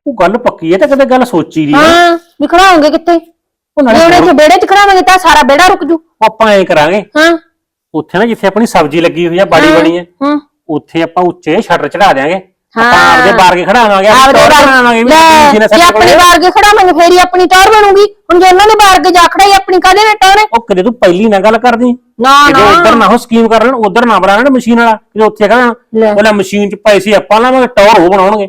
ਉਹ ਗੱਲ ਪੱਕੀ ਹੈ ਤਾਂ ਕਦੇ ਗੱਲ ਸੋਚੀ ਨਹੀਂ ਹਾਂ। ਵੀ ਖੜਾਉਂਗੇ ਕਿੱਥੇ? ਉਹ ਨਾਲੇ ਇੱਥੇ ਵਿਹੜੇ ਚ ਖੜਾਵਾਂਗੇ ਤਾਂ ਸਾਰਾ ਵਿਹੜਾ ਰੁਕ ਜੂ। ਆਪਾਂ ਐ ਕਰਾਂਗੇ। ਹਾਂ। ਉੱਥੇ ਨਾ ਜਿੱਥੇ ਆਪਣੀ ਸਬਜ਼ੀ ਲੱਗੀ ਹੋਈ ਆ ਬਾੜੀ ਬਣੀ ਹੈ ਹੂੰ। ਉੱਥੇ ਆਪਾਂ ਉੱਚੇ ਸ਼ਟਰ ਚੜਾ ਦਿਆਂਗੇ। ਹਾਂ। ਆਪਾਂ ਆਪਦੇ ਬਾਰ ਕੇ ਖੜਾਵਾਂਗੇ ਆਪਦੇ ਆਪਦੇ ਬਾਰ- ਬਣਾਵਾਂਗੇ ਵੀ ਲੈ, ਮਸ਼ੀਨ ਜੇ ਸਾਡੇ ਆਪਣੀ ਕੋਲ ਬਾਰ ਕੇ ਖੜਾਵਾਂਗੇ ਫੇਰ ਹੀ ਆਪਣੀ ਟੌਰ ਬਣੂਗੀ। ਹੁਣ ਜੇ ਉਹਨਾਂ ਨੇ ਬਾਰ ਕੇ ਜਾ ਖੜਾਈ ਆਪਣੀ ਕਾਹਦੇ ਨਾਲ ਟੌਰ ਹੈ? ਉਹ ਕਦੇ ਤੂੰ ਪਹਿਲੀ ਨਾ ਗੱਲ ਕਰਦੀ। ਨਾ ਜਦੋਂ ਨਾ। ਉਧਰ ਨਾ ਹੋ ਸਕੀਮ ਕਰ ਲੈਣ ਉਧਰ ਨਾ ਬਣਾ ਲੈਣ ਮਸ਼ੀਨ ਵਾਲਾ ਜੇ ਉੱਥੇ ਲੈ। ਖੜਾ ਉਹਲਾ ਮਸ਼ੀਨ 'ਚ ਪੈਸੇ ਆਪਾਂ ਲਾਵਾਂਗੇ ਟੌਰ ਉਹ ਬਣਾਉਣਗੇ।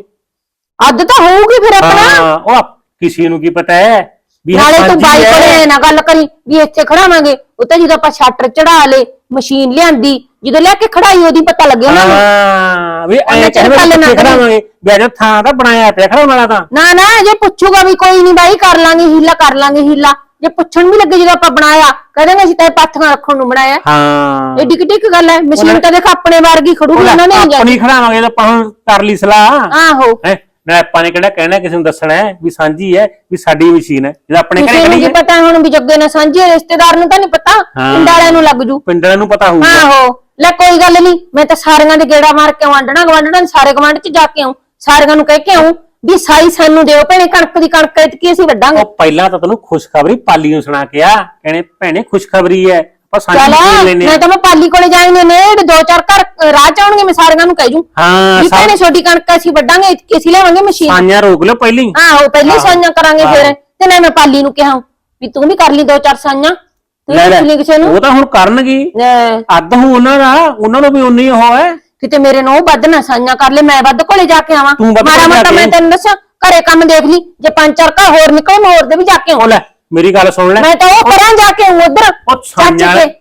ਅੱਧ ਤਾਂ ਹੋਊਗੀ ਫਿਰ ਆਪਣਾ। ਹਾਂ ਉਹ ਆਪ- ਕਿਸੇ ਨੂੰ ਕੀ ਪਤਾ ਹੈ? ਵੀ ਨਾਲੇ ਤੂੰ ਬਾਈ। ਕੋਲੇ ਨਾ ਗੱਲ ਕਰੀ ਵੀ ਇੱਥੇ ਖੜਾਵਾਂਗੇ ਉਹ ਤਾਂ ਜਦੋਂ ਆਪਾਂ ਸ਼ਟਰ ਚੜਾ ਲੇ ਮਸ਼ੀਨ ਲਿਆਂਦੀ ਜਦੋਂ ਲੈ ਕੇ ਖੜਾਈ ਉਹਦੀ ਪਤਾ ਲੱਗੇ ਉਹਨਾਂ ਨੂੰ। ਹਾਂ ਵੀ ਐ ਕਹਿੰਦੇ। ਖੜਾਵਾਂਗੇ। ਵੀ ਅਜੇ ਥਾਂ ਤਾਂ ਬਣਾਇਆ ਪਿਆ ਖੜਾਉਣ ਵਾਲਾ ਤਾਂ। ਨਾ ਨਾ ਜੇ ਪੁੱਛੂਗਾ ਵੀ ਕੋਈ ਨਹੀਂ ਬਾਈ ਕਰ ਲਾਂਗੇ ਹੀਲਾ ਕਰ ਲਾਂਗੇ ਹੀਲਾ। ਜੇ ਪੁੱਛਣ ਵੀ ਲੱਗੇ ਜਦੋਂ ਆਪਾਂ ਬਣਾਇਆ ਕਹਿੰਦੇ ਅਸੀਂ ਤਾਂ ਪਾਥੀਆਂ ਰੱਖਣ ਨੂੰ ਬਣਾਇਆ। ਹਾਂ। ਏਡੀ ਕਿੱਡੀ ਕੁ ਗੱਲ ਹੈ ਮਸ਼ੀਨ ਤਾਂ ਦੇਖ ਆਪਣੇ ਵਰਗੀ ਖੜੂਗੀ ਉਹਨਾਂ ਨੇ ਆਪਣੀ ਖੜਾਵਾਂਗੇ ਤਾਂ ਆਪਾਂ ਕਰ ਲਈ ਸਲਾਹ। ਆਹੋ। ਹੈ? ਨਾ ਆਪਾਂ ਨੇ ਕਿਹੜਾ ਕਹਿਣਾ ਕਿਸੇ ਨੂੰ ਦੱਸਣਾ ਹੈ ਵੀ ਸਾਂਝੀ ਹੈ ਵੀ ਸਾਡੀ ਮਸ਼ੀਨ ਹੈ। ਜਦ ਆਪਣੇ ਘਰੇ ਕਿਸੇ ਨੂੰ ਕੀ ਪਤਾ ਹੁਣ ਵੀ ਜੱਗੇ ਨਾਲ ਸਾਂਝੀ ਹੈ, ਰਿਸ਼ਤੇਦਾਰ ਨੂੰ ਤਾਂ ਨਹੀਂ ਪਤਾ ਹਾਂ। ਪਿੰਡ ਵਾਲਿਆਂ ਨੂੰ ਲੱਗ ਜੂ। ਪਿੰਡ ਨੂੰ ਪਤਾ ਹੋਊਗਾ। ਆਹੋ ਲੈ ਕੋਈ ਗੱਲ ਨਹੀਂ ਮੈਂ ਤਾਂ ਸਾਰਿਆਂ ਦੇ ਗੇੜਾ ਮਾਰ ਕੇ ਵੰਡਣਾ ਗਵੰਡਣਾ ਸਾਰੇ ਗਵੰਡ ਚ ਜਾ ਕੇ ਆਉਂ ਸਾਰਿਆਂ ਨੂੰ ਕਹਿ ਕੇ ਆਉਂ ਵੀ ਸਾਈ ਸਾਨੂੰ ਦਿਓ ਭੈਣੇ ਕਣਕ ਦੀ ਕਣਕ ਐਤਕੀ ਅਸੀਂ ਵੱਢਾਂਗੇ। ਉਹ ਪਹਿਲਾਂ ਤਾਂ ਤੈਨੂੰ ਖੁਸ਼ਖਬਰੀ ਪਾਲੀ ਨੂੰ ਸੁਣਾ ਕੇ ਆ ਕਹਿੰਦੇ ਭੈਣੇ ਖੁਸ਼ਖਬਰੀ ਹੈ। ਸਾਂਝੀ ਲੈਨੇ ਤਾਂ ਮੈਂ ਪਾਲੀ ਕੋਲੇ ਜਾਣੇ ਨੇ ਤੇ ਦੋ ਚਾਰ ਘਰ ਅ, ਰਾਹ ਚ ਆਉਣਗੇ ਮੈਂ ਸਾਰਿਆਂ ਨੂੰ ਕਹਿ ਜੂ। ਹਾਂ ਵੀ ਸਾ- ਭੈਣੇ ਛੋਟੀ ਕਣਕ ਅਸੀਂ ਵੱਢਾਂਗੇ ਐਤਕੀ ਅਸੀਂ ਲਿਆਵਾਂਗੇ ਮਸ਼ੀਨ। ਸਾਂਝਾਂ ਰੋਕ ਲਿਓ ਪਹਿਲੀ। ਆਹੋ ਪਹਿਲੇ ਸਾਈਆਂ ਕਰਾਂਗੇ ਫਿਰ। ਤੇ ਨਾ ਮੈਂ ਪਾਲੀ ਨੂੰ ਕਿਹਾ ਵੀ ਤੂੰ ਵੀ ਕਰ ਲਈ ਦੋ ਚਾਰ ਸਾਈਆਂ ਤੂੰ ਲੈ ਲੈ ਪੁੱਛ ਲਈ ਕਿਸੇ ਨੂੰ। ਉਹ ਤਾਂ ਹੁਣ ਕਰਨਗੀ। ਲੈ, ਅੱਧ ਹੋ ਉਹਨਾਂ ਦਾ ਉਹਨਾਂ ਨੂੰ ਵੀ ਉਨੀ ਉਹ ਹੈ। ਕਿਤੇ ਮੇਰੇ ਨੂੰ ਉਹ ਵੱਧ ਨਾ ਸਾਈਆਂ ਕਰ ਲੈ ਮੈਂ ਵੱਧ ਕੋਲੇ ਜਾ ਕੇ ਆਵਾਂ। ਤੂੰ ਵੱਧ ਮਾੜਾ ਕੋਲੇ ਜਾ ਮੋਟਾ ਕੇ ਮੈਂ ਆਈ। ਤੈਨੂੰ ਦੱਸਾਂ ਘਰੇ ਕੰਮ ਦੇਖ ਲਈ ਜੇ ਪੰਜ ਚਾਰ ਘਰ ਹੋਰ ਨਿਕਲੇ ਮੈਂ ਹੋਰ ਦੇ ਵੀ ਜਾ ਕੇ ਉਹ ਆਉਂ ਲੈ। ਮੇਰੀ ਗੱਲ ਸੁਣ ਲੈ। ਮੈਂ ਤਾਂ ਉਹ ਕਰਾਂ ਜਾ ਕੇ ਉਧਰ ਉਹ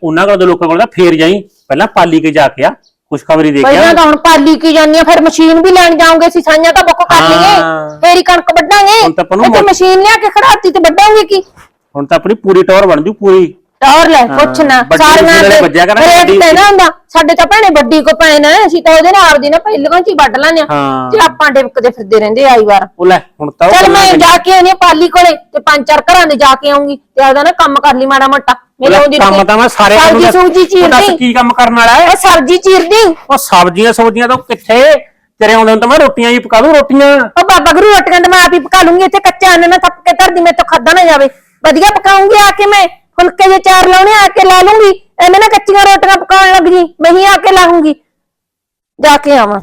ਉਹਨਾਂ ਕੋਲ ਤਾਂ ਲੋਕਾਂ ਕੋਲ ਤਾਂ ਫੇਰ ਜਾਈ। ਪਹਿਲਾਂ ਪਾਲੀ ਕੇ ਜਾ ਕੇ ਆ ਖੁਸ਼ਖਬਰੀ ਦੇ ਕੇ ਪਹਿਲਾਂ ਆ ਤਾਂ ਹੁਣ ਪਾਲੀ ਕੀ ਜਾਂਦੀ ਆ ਫਿਰ ਮਸ਼ੀਨ ਵੀ ਲੈਣ ਜਾਓਗੇ ਅਸੀਂ ਸਾਈਆਂ ਤਾਂ ਬੁੱਕ ਕਰ ਹਾਂ। ਲਈਏ ਫੇਰ ਹੀ ਕਣਕ ਵੱਢਾਂਗੇ। ਹੁਣ ਤਾਂ ਆਪਾਂ ਨੂੰ ਮੋ- ਮਸ਼ੀਨ ਲਿਆ ਕੇ ਖੜਾਤੀ ਤੇ ਵੱਢਾਂਗੇ ਕੀ? ਹੁਣ ਤਾਂ ਆਪਣੀ ਪੂਰੀ ਟੌਰ ਬਣ ਜੂ ਪੂਰੀ। ਟੌਰ ਲੈ ਪੁੱਛ ਨਾ ਵੱਡੀ ਸਾਰੀਆਂ ਦੇ ਵੱਜਿਆ ਕਰਾਂਗੇ, ਰੇਟ ਵੱਡੀ। ਤੇ ਨਾ ਹੁੰਦਾ ਸਾਡੇ ਤਾਂ ਭੈਣੇ ਵੱਡੀ ਕੋ ਪੈਣ ਅਸੀਂ ਤਾਂ ਉਹਦੇ ਨਾਲ ਆਪਦੀ ਨਾ ਪਹਿਲਾਂ ਚ ਹੀ ਵੱਢ ਲੈਣੇ ਹਾਂ। ਤੇ ਆਪਾਂ ਡਿਪਕਦੇ ਫਿਰਦੇ ਰਹਿੰਦੇ ਆਈ ਵਾਰ। ਉਹ ਲੈ ਹੁਣ ਤਾਂ ਉਹ ਚਲ ਮੈਂ। ਜਾ ਕੇ ਆਉਣੀ ਆ ਪਾਲੀ ਕੋਲੇ ਤੇ ਪੰਜ ਚਾਰ ਘਰਾਂ ਦੇ ਜਾ ਕੇ ਆਉਂਗੀ ਤੇ ਆਦਾ ਨਾ ਕੰਮ ਕਰ ਲਈ ਮਾੜਾ ਮੋਟਾ। ਲੈ, ਆਉਂਦੀ ਕੰਮ ਤਾਂ ਮੈਂ ਸਾਰੇ ਸਬਜ਼ੀ ਕਰੂੰਗਾ। ਸੂਜੀ ਤੂੰ ਦੱਸ ਚੀਰਦੀ। ਕੀ ਕੰਮ ਕਰਨ ਵਾਲਾ ਹੈ? ਉਹ ਸਬਜ਼ੀ ਚੀਰਦੀ। ਉਹ ਸਬਜ਼ੀਆਂ ਸਬਜ਼ੀਆਂ ਤਾਂ ਕਿੱਥੇ? ਤੇਰੇ ਆਉਂਦੇ ਨੂੰ ਤਾਂ ਮੈਂ ਰੋਟੀਆਂ ਹੀ ਪਕਾ ਦੂੰ ਰੋਟੀਆਂ। ਉਹ ਬਾਬਾ ਗੁਰੂ ਰੋਟੀਆਂ ਤੇ ਮੈਂ ਆਪ ਹੀ ਪਕਾ ਲੂੰਗੀ ਇੱਥੇ ਕੱਚਾ ਅੰਨ ਨਾ ਥੱਪ ਕੇ ਧਰਦੀ ਮੈਂ ਤਾਂ ਖਾਦਾ ਨਾ ਜਾਵੇ। ਵਧੀਆ ਪਕਾਉਂਗੀ ਆ ਕੇ ਮੈਂ। ਫੁਲਕੇ ਜੇ ਚਾਰ ਲਾਉਣੇ ਆ ਕੇ ਲਾ ਲੂੰਗੀ ਐਵੇਂ ਨਾ ਕੱਚੀਆਂ ਰੋਟੀਆਂ ਪਕਾਉਣ ਲੱਗ ਜੀ ਮੈਂ ਹੀ ਆ ਕੇ ਲਾਉਂਗੀ। ਜਾ ਕੇ ਆਵਾਂ।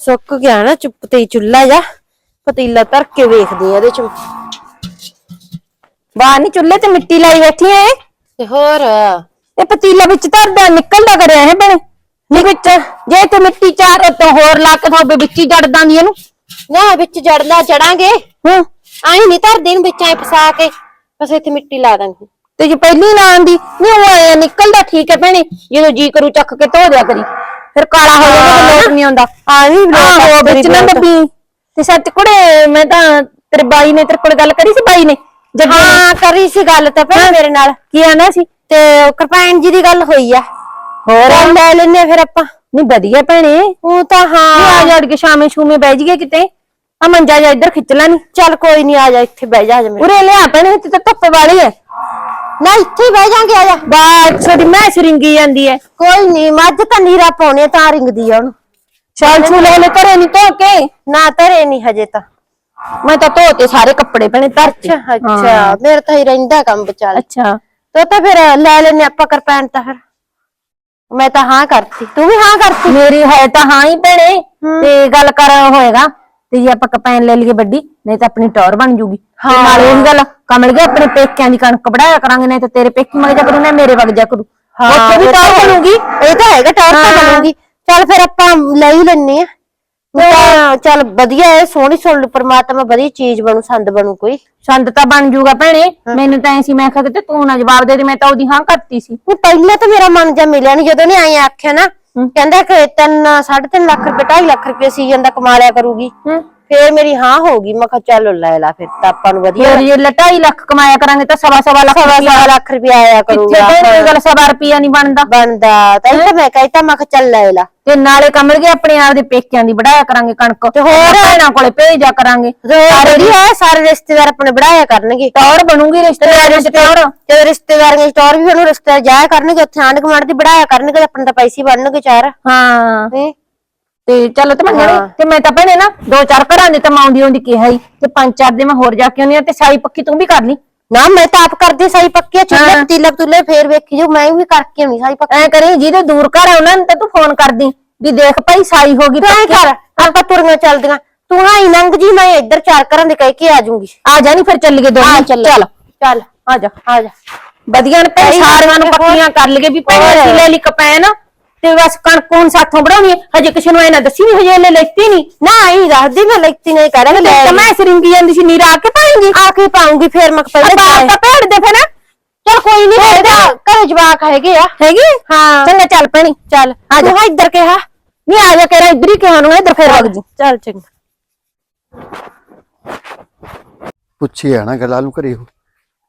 ਸੁੱਕ ਗਿਆ ਨਾ ਚੁੱਪ ਤੇ ਚੁੱਲਾ ਜਾ ਪਤੀਲਾ ਧਰ ਕੇ ਵੇਖਦੇ ਆ ਇਹਦੇ ਚ। ਬਾਹਰ ਨਹੀਂ ਚੁੱਲ੍ਹੇ ਤੇ ਮਿੱਟੀ ਲਾਈ ਬੈਠੀ ਐ ਤੇ ਹੋਰ? ਇਹ ਪਤੀਲਾ ਵਿੱਚ ਧਰਦਾ ਨਿਕਲਦਾ ਕਰਿਆ ਹੈ ਬਣੇ ਨਹੀਂ ਵਿੱਚ? ਜੇ ਤੇ ਮਿੱਟੀ ਚਾਰ ਤੋਂ ਹੋਰ ਲਾ ਕੇ ਥੋਬੇ ਵਿੱਚ ਹੀ ਜੜ ਦਾਂਦੀ ਇਹਨੂੰ। ਨਾ ਵਿੱਚ ਜੜਨਾ ਚੜਾਂਗੇ ਹੂੰ। ਆਈ ਨਹੀਂ ਧਰਦੇ ਨੂੰ ਵਿੱਚ ਐ ਫਸਾ ਕੇ ਬਸ ਇੱਥੇ ਮਿੱਟੀ ਲਾ ਦਾਂਗੇ। ਤੇ ਜੇ ਪਹਿਲੀ ਨਾ ਆਂਦੀ ਨਹੀਂ ਉਹ ਐਂ ਨਿਕਲਦਾ ਠੀਕ ਹੈ ਭੈਣੇ ਜਦੋਂ ਜੀ ਕਰੂ ਚੱਕ ਕੇ ਧੋ ਦਿਆ ਕਰੀ। ਫਿਰ ਕਾਲਾ ਹੋ ਜਾਂਦਾ ਲੋਟ ਨਹੀਂ ਆਉਂਦਾ। ਆਹੋ ਵਿੱਚ ਨਾ ਡੱਬੀ ਤੇ ਸੱਚ ਕੁੜੇ ਮੈਂ ਤਾਂ ਤੇਰੇ ਬਾਈ ਨੇ ਤੇਰੇ ਕੋਲ ਗੱਲ ਕਰੀ ਸੀ ਬਾਈ ਨੇ? ਜੱਗੇ ਹਾਂ ਕਰੀ ਸੀ ਗੱਲ ਤਾਂ ਭੈਣ ਮੇਰੇ ਨਾਲ। ਕੀ ਆਣਾ ਸੀ? ਤੇ ਉਹ ਕਿਰਪਾਨ ਜੀ ਦੀ ਗੱਲ ਹੋਈ ਆ। ਹੋਰ? ਲੈ ਲੈਨੇ ਫਿਰ ਆਪਾਂ। ਨਹੀਂ ਵਧੀਆ ਭੈਣੇ। ਉਹ ਤਾਂ ਨਹੀਂ ਆ ਹਾਂ ਜੜ ਕੇ ਸ਼ਾਮੇ ਸ਼ੂਮੇ ਬਹਿ ਜੀਏ ਕਿਤੇ। ਆ ਮੰਜਾ ਜਾ ਇੱਧਰ ਖਿੱਚ ਲੈਣੀ। ਚੱਲ ਕੋਈ ਨਹੀਂ ਆ ਜਾ ਇੱਥੇ ਬਹਿ ਜਾ ਜਮੇ ਉਰੇ ਲਿਆ ਇੱਥੇ ਤਾਂ ਧੁੱਪ ਵਾਲੀ ਹੈ ਨਾ ਇੱਥੇ ਹੀ ਬਹਿ ਜਾਾਂਗੇ ਆ ਜਾ। ਬਾਤ ਛੋਟੀ ਮੈਂ ਸਰਿੰਗੀ ਜਾਂਦੀ ਹੈ ਕੋਈ ਨਹੀਂ ਮੱਝ ਤਾਂ ਨੀਰਾ ਪਾਉਣੇ ਤਾਂ ਰਿੰਗਦੀ ਆ ਉਹਨੂੰ। ਛਾਲ ਛੂ ਲੈ ਲੈ ਘਰੇ ਨਹੀਂ ਧੋ ਕੇ? ਨਾ ਧਰੇ ਨਹੀਂ ਹਜੇ ਤਾਂ। ਮੈਂ ਤਾਂ ਧੋਤੇ ਸਾਰੇ ਕੱਪੜੇ ਭੈਣੇ ਧਰ ਕੇ ਅੱਛਾ ਅੱਛਾ। ਮੇਰੇ ਤਾਂ ਹੀ ਰਹਿੰਦਾ ਕੰਮ ਵਿਚਾਲੇ। ਅੱਛਾ। ਤੋ ਤਾਂ ਫਿਰ ਲੈ ਲੈਨੇ ਆਪਾਂ ਕਿਰਪਾਨ ਤਾਂ ਫਿਰ। ਮੈਂ ਤਾਂ ਹਾਂ ਕਰਤੀ। ਤੂੰ ਵੀ ਹਾਂ ਕਰਤੀ। ਮੇਰੀ ਹੈ ਤਾਂ ਹਾਂ ਹੀ ਭੈਣੇ। ਤੇ ਗੱਲ ਕਰ ਹੋਏਗਾ। ਤੇ ਜੇ ਆਪਾਂ ਕਪੈਨ ਲੈ ਲਈਏ ਵੱਡੀ ਨਹੀਂ ਤਾਂ ਆਪਣੀ ਟੌਰ ਬਣ ਜੂਗੀ। ਤੇ ਨਾਲ ਇਹ ਗੱਲ ਕਮਲ ਗਿਆ ਆਪਣੇ ਪੇਕਿਆਂ ਦੀ ਕਣਕ ਵੜਾਇਆ ਕਰਾਂਗੇ ਨਹੀਂ ਤਾਂ ਤੇਰੇ ਪੇਕੀ ਮਗ ਜਾ ਕਰੂ ਨਾ ਮੇਰੇ ਵਗ ਜਾ ਕਰੂ। ਉੱਥੇ ਵੀ ਇਹ ਤਾਂ ਟੌਰ ਬਣੂਗੀ। ਇਹ ਤਾਂ ਹੈਗਾ ਟੌਰ ਤਾਂ ਹਾਂ। ਬਣੂਗੀ। ਚੱਲ ਫਿਰ ਆਪਾਂ ਲੈ ਹੀ ਲੈਨੇ ਆ ਚੱਲ ਵਧੀਆ ਹੈ ਸੋਹਣੀ ਸੁਣ ਪਰਮਾਤਮਾ ਵਧੀਆ ਚੀਜ਼ ਬਣੂ ਸੰਦ ਬਣੂ ਕੋਈ। ਸੰਦ ਤਾਂ ਬਣ ਜੂਗਾ ਭੈਣੇ। ਮੈਨੂੰ ਤਾਂ ਐ ਸੀ ਮੈਂ ਕਿਹਾ ਕਿ ਤੂੰ ਨਾ ਜਵਾਬ ਦੇ ਦੇ ਮੈਂ ਤਾਂ ਉਹਦੀ ਹਾਂ ਕਰਤੀ ਸੀ। ਨਹੀਂ ਪਹਿਲਾਂ ਤਾਂ ਮੇਰਾ ਮਨ ਜਾ ਮਿਲਿਆ ਨਹੀਂ ਜਦੋਂ ਨੇ ਆਏ ਆਖਿਆ ਨਾ ਕਹਿੰਦਾ ਕਿ 3 3.5 ਲੱਖ ਰੁਪਏ 2.5 ਲੱਖ ਰੁਪਏ ਸੀਜ਼ਨ ਦਾ ਕਮਾ ਲਿਆ ਕਰੂਗੀ। ਹੂੰ। ਫੇਰ ਮੇਰੀ ਹਾਂ ਹੋਊਗੀ ਮੈਂ ਕਿਹਾ ਚੱਲ ਲੈ ਲਾ ਫਿਰ ਤਾਂ ਆਪਾਂ ਨੂੰ ਵਧੀਆ। ਫਿਰ ਜੇ ਲਟਾਈ ਲੱਖ ਕਮਾਇਆ ਕਰਾਂਗੇ ਤਾਂ ਸਵਾ ਸਵਾ ਲੱਖ ਸਵਾ ਰੁਪਇਆ ਸਵਾ ਲੱਖ ਰੁਪਏ ਆਇਆ ਕਿੱਥੇ ਕਰੂਗਾ ਭੈਣੇ ਇਹ ਗੱਲ ਸਵਾ ਰੁਪਿਆ ਨਹੀਂ ਬਣਦਾ। ਬਣਦਾ। ਤਾਂ ਇਹ ਤਾਂ ਮੈਂ ਕਹਿਤਾ ਮੈਂ ਕਿਹਾ ਚੱਲ ਲੈ ਲਾ। ਤੇ ਨਾਲੇ ਕਮਲ ਗਏ ਆਪਣੇ ਆਪ ਦੇ ਪੇਕਿਆਂ ਦੀ ਵੜਾਇਆ ਕਰਾਂਗੇ ਕਣਕ। ਤੇ ਹੋਰ? ਭੈਣਾਂ ਕੋਲੇ ਭੇਜਿਆ ਕਰਾਂਗੇ। ਸਾਰੇ ਵਧੀਆ ਸਾਰੇ ਰਿਸ਼ਤੇਦਾਰ ਆਪਣੇ ਬੜਾਇਆ ਕਰਨਗੇ। ਟੌਰ ਬਣੂਗੀ ਰਿਸ਼ਤੇਦਾਰਾਂ ਚ ਟੌਰ ਤੇ ਰਿਸ਼ਤੇਦਾਰਾਂ ਦੇ ਸਟੋਰ ਵੀ ਉਹਨੂੰ ਰਿਸ਼ਤੇਦਾਰ ਜਾਇਆ ਕਰਨਗੇ ਉੱਥੇ ਆਂਢ ਗੁਆਂਢ ਦੀ ਬੜਾਇਆ ਕਰਨਗੇ ਆਪਣੇ ਤਾਂ ਪੈਸੇ ਬਣਨਗੇ ਚਾਰ। ਹਾਂ। ਹੈਂ। ਤੇ ਚੱਲ ਤੇ ਮੰਗਣੀ ਤੇ ਮੈਂ ਤਾਂ ਭੈਣੇ ਨਾ ਦੋ ਚਾਰ ਘਰਾਂ ਦੇ ਤਾਂ ਮੈਂ ਆਉਂਦੀ ਆਉਂਦੀ ਕਿਹਾ ਹੀ ਤੇ ਪੰਜ ਚਾਰ ਦੇ ਮੈਂ ਹੋਰ ਜਾ ਕੇ ਆਉਂਦੀ ਆ ਤੇ ਸਾਈ ਪੱਕੀ ਤੂੰ ਵੀ ਕਰ ਲਈ। ਨਾ ਮੈਂ ਤਾਂ ਆਪ ਕਰਦੀ ਸਾਈ ਪੱਕੀ ਚੁੱਲ੍ਹੇ। ਪਤੀਲੇ ਪਤੂਲੇ ਫੇਰ ਵੇਖੀ ਜੋ ਮੈਂ ਵੀ ਕਰਕੇ ਆਉਣੀ ਸਾਈ ਪੱਕੀ ਐ ਕਰੀ ਜਿਹਦੇ ਦੂਰ ਘਰ ਆ ਉਹਨਾਂ ਨੂੰ ਤਾਂ ਤੂੰ ਫੋਨ ਕਰਦੀ ਵੀ ਦੇਖ ਭਾਈ ਸਾਈ ਹੋ ਗਈ ਪੱਕੀ। ਕਰ ਆਪਾਂ ਤੁਰੀਆਂ ਚੱਲਦੀਆਂ। ਤੂੰ ਹਾਂ ਨੰਗ ਜੀ ਮੈਂ ਇੱਧਰ ਚਾਰ ਘਰਾਂ ਦੇ ਕਹਿ ਕੇ ਆ ਜਾਊਂਗੀ। ਆ ਜਾ ਨਹੀਂ ਫਿਰ ਚੱਲੀਏ ਦੋ ਹਾਂ ਚੱਲ ਚੱਲ ਆ ਜਾ ਆ ਜਾ। ਵਧੀਆ ਨੇ ਸਹੀ ਸਾਰਿਆਂ ਨੂੰ ਪੱਕੀਆਂ ਕਰ ਲਈਏ ਵੀ ਹੋਰ। ਅਸੀਂ ਲੈ ਲਈ ਕਪੈਨ ਤੇ ਬਸ ਕਣਕ ਕੋਣ ਸਾਥੋਂ ਬਣਾਉਣੀ ਹੈ? ਹਜੇ ਕਿਸੇ ਨੂੰ ਨਾ ਦੱਸੀ ਵੀ ਹਜੇ ਲੈ ਲੈਤੀ ਨਹੀਂ। ਨਾ ਆਈ ਰੱਖਦੀ ਮੈਂ ਲੈਤੀ ਨਹੀਂ ਕਰਾਂਗੇ ਲੈ ਤੇ ਮੈਂ ਸਰਿੰਗੀ ਜਾਂਦੀ ਸੀ ਨੀਰਾ ਆ ਕੇ ਪਾਏਂਗੀ? ਆ ਕੇ ਪਾਉਂਗੀ ਫੇਰ ਮੈਂ ਪਹਿਲੇ ਤਾਂ ਭੇੜ ਦੇ ਫਿਰ ਚੱਲ ਕੋਈ ਨਹੀਂ ਹੈਗਾ ਘਰੇ ਜਵਾਕ ਹੈਗੇ ਆ। ਹੈਗੀ? ਹਾਂ। ਚੰਗਾ ਚੱਲ ਪੈਣੀ ਚੱਲ ਆ ਜਾ। ਇੱਧਰ ਕਿਹਾ। ਨਹੀਂ ਆ ਜਾ ਕੇ ਇੱਧਰ ਹੀ ਕਿਹਾ ਨੂੰ ਇੱਧਰ ਫੇਰ ਵਗ ਜੀ। ਚੱਲ ਚੰਗਾ। ਪੁੱਛੀ ਆ ਨਾ ਗੱਲਾਂ ਨੂੰ ਕਰੀ ਓ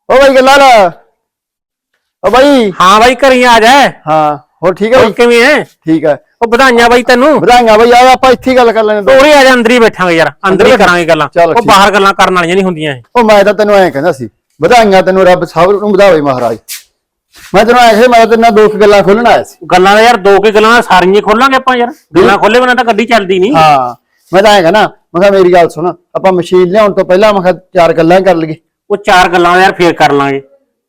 ਬਾਈ ਗੱਲਾਂ ਲਾ। ਓ ਬਾਈ। ਹਾਂ ਬਾਈ ਘਰੀ ਆ ਜਾ। ਹਾਂ। ਹੋਰ ਠੀਕ ਹੈ ਹੋਰ ਬਾਈ ਕਿਵੇਂ ਐ? ਠੀਕ ਹੈ ਉਹ ਵਧਾਈਆਂ ਬਾਈ ਤੈਨੂੰ। ਵਧਾਈਆਂ ਬਾਈ ਆ ਆਪਾਂ ਇੱਥੇ ਹੀ ਗੱਲ ਕਰ ਲੈਣੇ ਤੋਰੇ ਆ ਜਾ ਅੰਦਰ ਹੀ ਬੈਠਾਂਗੇ ਯਾਰ। ਅੰਦਰ ਹੀ ਕਰਾਂਗੇ ਗੱਲਾਂ। ਚਲੋ ਉਹ ਠੀਕ। ਬਾਹਰ ਗੱਲਾਂ ਕਰਨ ਵਾਲੀਆਂ ਨਹੀਂ ਹੁੰਦੀਆਂ ਇਹ। ਉਹ ਮੈਂ ਤਾਂ ਤੈਨੂੰ ਐਂ ਕਹਿੰਦਾ ਸੀ ਵਧਾਈਆਂ ਤੈਨੂੰ ਰੱਬ ਸਭ ਨੂੰ ਵਧਾਵੇ ਮਹਾਰਾਜ। ਮੈਂ ਤੈਨੂੰ ਐਸੇ ਮੈਂ ਤੇਰੇ ਨਾਲ ਦੋ ਕੁ ਗੱਲਾਂ ਖੋਲਣ ਆਇਆ ਸੀ। ਗੱਲਾਂ ਦਾ ਯਾਰ ਦੋ ਕੇ ਗੱਲਾਂ ਸਾਰੀਆਂ ਹੀ ਖੋਲਾਂਗੇ ਆਪਾਂ ਯਾਰ। ਗੱਲਾਂ ਖੋਲੇ ਬਿਨਾਂ ਤਾਂ ਗੱਡੀ ਚੱਲਦੀ ਨਹੀਂ। ਹਾਂ ਮੈਂ ਤਾਂ ਐਂ ਕਹਿੰਦਾ ਮੈਂ ਕਿਹਾ ਮੇਰੀ ਗੱਲ ਸੁਣ ਆਪਾਂ ਮਸ਼ੀਨ ਲਿਆਉਣ ਤੋਂ ਪਹਿਲਾਂ ਮੈਂ ਕਿਹਾ ਚਾਰ ਗੱਲਾਂ ਹੀ ਕਰ ਲਈਏ। ਉਹ ਚਾਰ ਗੱਲਾਂ ਯਾਰ ਫੇਰ ਕਰ ਲਾਂਗੇ।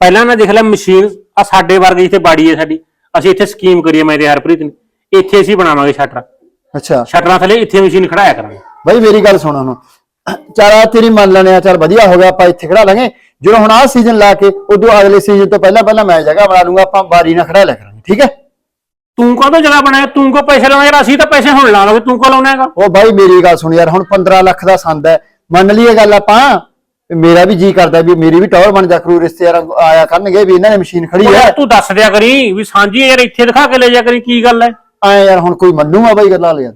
ਪਹਿਲਾਂ ਨਾ ਦੇਖ ਲੈ ਮਸ਼ੀਨ ਆ ਸਾਡੇ ਵਰਗੇ ਜਿੱਥੇ ਬਾੜੀ ਹੈ ਸਾਡੀ। ਅਸੀਂ ਇੱਥੇ ਸਕੀਮ ਕਰੀਏ ਮੈਂ ਤੇ ਹਰਪ੍ਰੀਤ ਨੇ ਇੱਥੇ ਅਸੀਂ ਬਣਾਵਾਂਗੇ ਸ਼ਟਰ। ਅੱਛਾ। ਸ਼ਟਰਾਂ ਥੱਲੇ ਇੱਥੇ ਮਸ਼ੀਨ ਖੜਾਇਆ ਕਰਾਂਗੇ। ਬਾਈ ਮੇਰੀ ਗੱਲ ਸੁਣ ਹੁਣ। ਚਾਰ ਆ ਤੇਰੀ ਮੰਨ ਲੈਣੇ ਆ ਚੱਲ ਵਧੀਆ ਹੋ ਗਿਆ ਆਪਾਂ ਇੱਥੇ ਖੜਾ ਲਾਂਗੇ। ਜਦੋਂ ਹੁਣ ਆਹ ਸੀਜ਼ਨ ਲਾ ਕੇ ਉਦੋਂ ਅਗਲੇ ਸੀਜ਼ਨ ਤੋਂ ਪਹਿਲਾਂ ਪਹਿਲਾਂ ਮੈਂ ਜਗ੍ਹਾ ਬਣਾ ਲੂੰਗਾ ਆਪਾਂ ਬਾਰੀ ਨਾਲ ਖੜਾ ਲਿਆ ਕਰਾਂਗੇ ਠੀਕ ਹੈ? ਤੂੰ ਕਾਹਦੋਂ ਜਗ੍ਹਾ ਬਣਾਇਆ? ਤੂੰ ਕੋ ਪੈਸੇ ਲਾਉਣਾ ਯਾਰ ਅਸੀਂ ਤਾਂ ਪੈਸੇ ਹੁਣ ਲਾ ਲਵਾਂਗੇ ਤੂੰ ਕੋ ਲਾਉਣਾ ਹੈਗਾ? ਉਹ ਬਾਈ ਮੇਰੀ ਗੱਲ ਸੁਣ ਯਾਰ ਹੁਣ 15 ਲੱਖ ਦਾ ਸੰਦ ਹੈ। ਮੰਨ ਲਈਏ ਗੱਲ ਆਪਾਂ। ਵੀ ਮੇਰਾ ਵੀ ਜੀ ਕਰਦਾ ਵੀ ਮੇਰੀ ਵੀ ਟਾਵਰ ਬਣ ਜਾ ਕਰੂ ਰਿਸ਼ਤੇਦਾਰ ਆਇਆ ਕਰਨਗੇ ਵੀ ਇਹਨਾਂ ਨੇ ਮਸ਼ੀਨ ਖੜੀ ਹੈ ਯਾਰ ਤੂੰ ਦੱਸ ਦਿਆ ਕਰੀ ਵੀ ਸਾਂਝੀ ਯਾਰ ਇੱਥੇ ਦਿਖਾ ਕੇ ਲੈ ਜਾ ਕਰੀ ਕੀ ਗੱਲ ਹੈ? ਐ ਯਾਰ ਹੁਣ ਕੋਈ ਮੰਨੂਗਾ ਬਾਈ ਗੱਲਾਂ ਲੈ ਯਾਰ।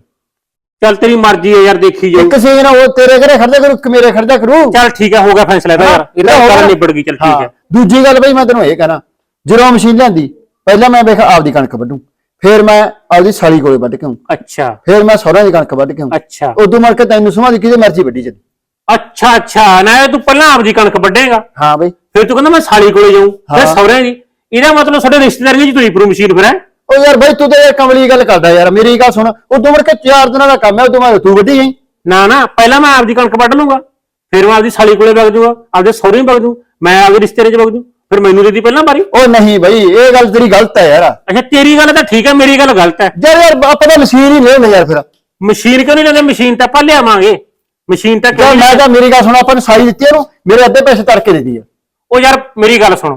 ਚੱਲ ਤੇਰੀ ਮਰਜ਼ੀ ਹੈ ਯਾਰ ਦੇਖੀ ਜਾਊ। ਇੱਕ ਸੀਜ਼ਨ ਉਹ ਤੇਰੇ ਘਰੇ ਖੜਦਾ ਕਰੂ ਇੱਕ ਮੇਰੇ ਖੜਦਾ ਕਰੂ। ਚੱਲ ਠੀਕ ਹੈ ਹੋ ਗਿਆ ਫੈਸਲਾ ਇਹਦਾ ਯਾਰ ਇਹਦਾ ਹੋ ਗੱਲ ਗਿਆ। ਨਿਬੜ ਗਈ ਚੱਲ ਠੀਕ ਹਾਂ। ਹੈ ਦੂਜੀ ਗੱਲ ਬਈ ਮੈਂ ਤੈਨੂੰ ਇਹ ਕਹਿਣਾ ਜਦੋਂ ਮਸ਼ੀਨ ਲਿਆਂਦੀ ਪਹਿਲਾਂ ਮੈਂ ਵੇਖ ਆਪਦੀ ਕਣਕ ਵੱਢੂ ਫਿਰ ਮੈਂ ਆਪਦੀ ਸਾਲੀ ਕੋਲੇ ਵੱਢ ਕੇ ਆਊਂ। ਅੱਛਾ। ਫਿਰ ਮੈਂ ਸਹੁਰਿਆਂ ਦੀ ਕਣਕ ਵੱਢ ਕੇ ਆਊਂ। ਅੱਛਾ। ਉਦੋਂ ਮਰ ਕੇ ਤੈਨੂੰ ਸਮਾਧੀ ਕਿਤੇ ਮਰਜ਼ੀ ਵੱਢੀ ਚੱਲ। ਅੱਛਾ ਅੱਛਾ ਨਾ ਇਹ ਤੂੰ ਪਹਿਲਾਂ ਆਪਦੀ ਕਣਕ ਵੱਢੇਗਾ। ਹਾਂ ਬਈ। ਫਿਰ ਤੂੰ ਕਹਿੰਦਾ ਮੈਂ ਸਾਲੀ ਕੋਲੇ ਜਾਊਂ ਫਿਰ ਹਾਂ। ਦੀ। ਇਹਦਾ ਮਤਲਬ ਸਾਡੇ ਰਿਸ਼ਤੇਦਾਰੀਆਂ ਚ ਤੁਰੀ ਪਰੂ ਮਸ਼ੀਨ ਫਿਰ ਹੈ? ਉਹ ਯਾਰ ਬਈ ਤੂੰ ਤਾਂ ਯਾਰ ਕਮਲੀ ਗੱਲ ਕਰਦਾ ਯਾਰ ਮੇਰੀ ਗੱਲ ਸੁਣ ਉਦੋਂ ਮਰ ਕੇ ਚਾਰ ਦਿਨਾਂ ਦਾ ਕੰਮ ਹੈ ਉਦੋਂ ਮੈਂ ਤੂੰ ਵੱਢੀ ਗਈ। ਨਾ ਨਾ ਪਹਿਲਾਂ ਮੈਂ ਆਪਦੀ ਕਣਕ ਵੱਢ ਲੂੰਗਾ। ਫਿਰ ਮੈਂ ਆਪਦੀ ਸਾਲੀ ਕੋਲੇ ਵਗ ਜਾਊਗਾ ਆਪਦੇ ਸਹੁਰੇ ਵਗ ਜਾਊਂ ਮੈਂ ਆਪਦੇ ਰਿਸ਼ਤੇਦਾਰ ਚ ਵਗ ਜਾਊਂ ਫਿਰ ਮੈਨੂੰ ਦੇਦੀ ਪਹਿਲਾਂ ਬਾਰੀ ਉਹ ਨਹੀਂ ਬਈ ਇਹ ਗੱਲ ਤੇਰੀ ਗਲਤ ਹੈ ਯਾਰ। ਅੱਛਾ ਤੇਰੀ ਗੱਲ ਤਾਂ ਠੀਕ ਹੈ ਮੇਰੀ ਗੱਲ ਗਲਤ ਹੈ। ਯਾਰ ਯਾਰ ਆਪਾਂ ਤਾਂ ਮਸ਼ੀਨ ਹੀ ਲੈਣੇ ਯਾਰ ਫਿਰ। ਮਸ਼ੀਨ ਕਿਉਂ ਨਹੀਂ ਲੈਂਦੇ? ਮਸ਼ੀਨ ਤਾਂ ਆਪਾਂ ਲਿਆਵਾਂਗੇ। ਮਸ਼ੀਨ ਤਾਂ ਕਿਉਂ ਮੈਂ ਤਾਂ ਮੇਰੀ ਗੱਲ ਸੁਣ ਆਪਾਂ ਨੂੰ ਸਾਈ ਦਿੱਤੀ ਉਹਨੂੰ ਮੇਰੇ ਅੱਧੇ ਪੈਸੇ ਤੜਕੇ ਦੇ ਦਿੱਤੀ ਆ ਉਹ ਯਾਰ ਮੇਰੀ ਗੱਲ ਸੁਣ।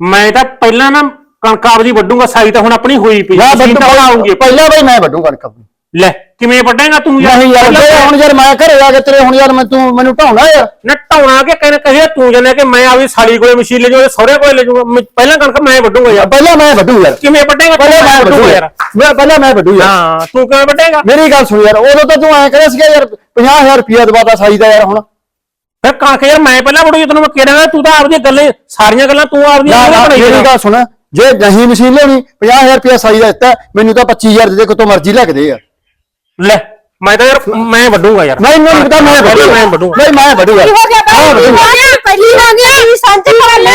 ਮੈਂ ਤਾਂ ਪਹਿਲਾਂ ਨਾ ਕਣਕ ਆਪਦੀ ਵੱਢੂਗਾ ਸਾਈ ਤਾਂ ਹੁਣ ਆਪਣੀ ਹੋਈ ਪਈ। ਮਸ਼ੀਨ ਤਾਂ ਬਣਾਉਂਗੇ। ਪਹਿਲਾਂ ਬਈ ਮੈਂ ਵੱਢੂ ਕਣਕ ਆਪਣੀ। ਲੈ ਕਿਵੇਂ ਵੱਢੇਗਾ ਤੂੰ ਨਹੀਂ ਯਾਰ ਪਹਿਲਾਂ ਜੇ ਹੁਣ ਯਾਰ ਮੈਂ ਘਰੇ ਆ ਕੇ ਤੇਰੇ ਹੁਣ ਯਾਰ ਮੈਂ ਤੂੰ ਮੈਨੂੰ ਢਾਉਣਾ ਯਾਰ। ਨਾ ਢਾਉਣਾ ਕਿ ਕਹਿੰਦੇ ਕਹੇ ਤੂੰ ਜਨੇ ਕਿ ਮੈਂ ਆਪਦੀ ਸਾਲੀ ਕੋਲੇ ਮਸ਼ੀਨ ਲੈ ਜਾਊਂਗਾ ਸਹੁਰੇ ਕੋਲੇ ਲੈ ਮੈਂ- ਪਹਿਲਾਂ ਕਣਕ ਮੈਂ ਵੱਢੂਗਾ ਯਾਰ। ਪਹਿਲਾਂ ਮੈਂ ਵੱਢੂ ਯਾਰ। ਕਿਵੇਂ ਵੱਢੇਗਾ ਤੂੰ? ਪਹਿਲਾਂ ਮੈਂ ਵੱਢੂ ਯਾਰ। ਮੈਂ ਪਹਿਲਾਂ ਮੈਂ ਵੱਢੂ ਯਾਰ। ਹਾਂ ਤੂੰ ਕਿਵੇਂ ਵੱਢੇਗਾ? ਮੇਰੀ ਗੱਲ ਸੁਣ ਯਾਰ ਉਦੋਂ ਤਾਂ ਤੂੰ ਐਂ ਕਹਿੰਦਾ ਸੀਗਾ ਯਾਰ 50000 ਰੁਪਇਆ ਦਵਾਤਾ ਸਾਈ ਦਾ ਯਾਰ ਹੁਣ। ਫਿਰ ਕਣਕ ਯਾਰ ਮੈਂ ਪਹਿਲਾਂ ਵੱਢੂ ਤੈਨੂੰ ਮੈਂ ਕਿਹਾ ਤੂੰ ਤਾਂ ਆਪਦੀਆਂ ਗੱਲੇ ਸਾਰੀਆਂ ਗੱਲਾਂ ਤੂੰ ਬਣਾਈ ਮੇਰੀ। ਗੱਲ ਸੁਣ ਜੇ ਨਹੀਂ ਮਸ਼ੀਨ ਲੈਣੀ 50000 ਰੁਪਇਆ ਸਾਈ ਦਾ ਦਿੱਤਾ ਮੈਨੂੰ ਤਾਂ 25000 ਦੇ ਦੇ ਕਿਤੋਂ ਮਰਜ਼ੀ ਲੈ ਕੇ ਦੇ ਯਾਰ। ਲੈ ਮੈਂ ਤਾਂ ਯਾਰ ਮੈਂ ਵੱਢੂਗਾ ਯਾਰ। ਨਹੀਂ ਮੈਨੂੰ ਪਤਾ ਮੈਂ ਵੱਢੂ ਮੈਂ ਵੱਢੂਗਾ। ਨਹੀਂ ਮੈਂ ਹੋ ਗਿਆ ਬਾਈ। ਹੋ ਗਿਆ? ਪਹਿਲੀ ਹੋ ਗਿਆ ਵੀ ਸੰਤ ਕਰ ਲੈ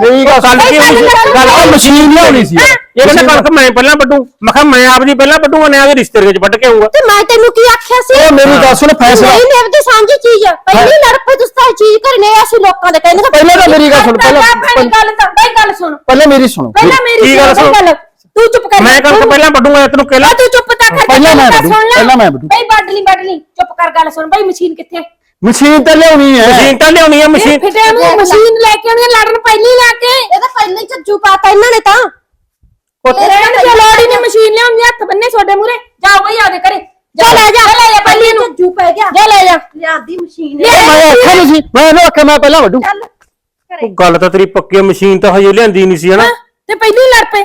ਮੇਰੀ ਗੱਲ ਗੱਲ ਕੀ ਹੋਈ ਸੀ? ਗੱਲ ਆ ਮਸ਼ੀਨ ਲਿਆਉਣੀ ਸੀ। ਇਹ ਕਹਿੰਦਾ ਕਣਕ ਮੈਂ ਪਹਿਲਾਂ ਵੱਢੂ। ਮੈਂ ਕਿਹਾ ਮੈਂ ਆਪਦੀ ਪਹਿਲਾਂ ਵੱਢੂਗਾ ਨੇ ਆਪਦੇ ਰਿਸ਼ਤੇਦਾਰ ਚ ਵੱਢ ਕੇ ਆਊਗਾ। ਤੇ ਮੈਂ ਤੈਨੂੰ ਕੀ ਆਖਿਆ ਸੀ? ਉਹ ਮੇਰੀ ਗੱਲ ਸੁਣ ਫੈਸਲਾ ਨਹੀਂ ਨਿਭਦੀ ਸਾਂਝੀ ਚੀਜ਼ ਆ। ਪਹਿਲੀ ਲੜ ਪਈ ਤੁਸੀਂ ਚੀਜ਼ ਕਰਨੇ ਆ ਅਸੀਂ ਲੋਕਾਂ ਦੇ ਕਹਿੰਦੇ ਪਹਿਲਾਂ ਤਾਂ ਮੇਰੀ ਗੱਲ ਸੁਣ ਪਹਿਲਾਂ ਭੈਣੇ ਗੱਲ ਤਾਂ ਬਈ ਗੱਲ ਸੁਣ। ਪਹਿਲਾਂ ਮੇਰੀ ਸੁਣੋ। ਪਹਿਲਾਂ ਮੇਰੀ ਕੀ ਗੱਲ ਸੁਣ? ਤੂੰ ਚੁੱਪ ਕਰ। ਮੈਂ ਕਣਕ ਪਹਿਲਾਂ ਵੱਢੂਗਾ ਤੈਨੂੰ ਕਿਹਾ ਲੈ ਤੂੰ ਚੁੱਪ ਤਾਂ ਕਰ ਪਹਿਲਾਂ ਮੈਂ ਗੱਲ ਵੱਢੂ, ਸੁਣ ਲੈ। ਪਹਿਲਾਂ ਮੈਂ ਵੱਢੂ। ਬਈ ਵੱਢ ਲਈ ਵੱਢ ਲਈ ਚੁੱਪ ਕਰ ਗੱਲ ਸੁਣ। ਬਈ ਮਸ਼ੀਨ ਕਿੱਥੇ? ਮਸ਼ੀਨ ਤਾਂ ਲਿਆਉਣੀ ਹੈ। ਮਸ਼ੀਨ ਤਾਂ ਲਿਆਉਣੀ ਆ ਮਸ਼ੀਨ ਫਿਟਿਆ ਨੂੰ ਮਸ਼ੀਨ ਲੈ ਕੇ ਆਉਣੀ ਆ, ਲੜਨ ਪਹਿਲੀ ਲਾ ਕੇ। ਇਹ ਤਾਂ ਪਹਿਲਾਂ ਹੀ ਝੱਜੂ ਪਾਤਾ ਇਹਨਾਂ ਨੇ ਤਾਂ। ਰਹਿਣ ਦੀ ਲੋੜ ਹੀ ਨਹੀਂ ਮਸ਼ੀਨ ਲਿਆਉਣ ਹੱਥ ਬੰਨੇ ਤੁਹਾਡੇ ਮੂਰੇ ਜਾਓ ਬਈ ਆਦੇ ਕਰੇ ਜਾ ਲੈ ਜਾ। ਲੈ ਜਾ ਪਹਿਲੀ ਨੂੰ ਝੱਜੂ ਪੈ ਗਿਆ। ਜਾ ਲੈ ਜਾ। ਲਿਆਦੀ ਮਸ਼ੀਨ। ਲੈ ਮੈਂ ਆਖਿਆ ਨਹੀਂ ਸੀ। ਮੈਂ ਇਹਨੂੰ ਆਖਿਆ ਮੈਂ ਪਹਿਲਾਂ ਵੱਢੂ। ਚੱਲ ਉਹ ਗੱਲ ਤਾਂ ਤੇਰੀ ਪੱਕੀ ਆ, ਮਸ਼ੀਨ ਤਾਂ ਹਜੇ ਲਿਆਂਦੀ ਨਹੀਂ ਸੀ ਹਨਾ? ਤੇ ਪਹਿਲੀ ਲੜ ਪਏ।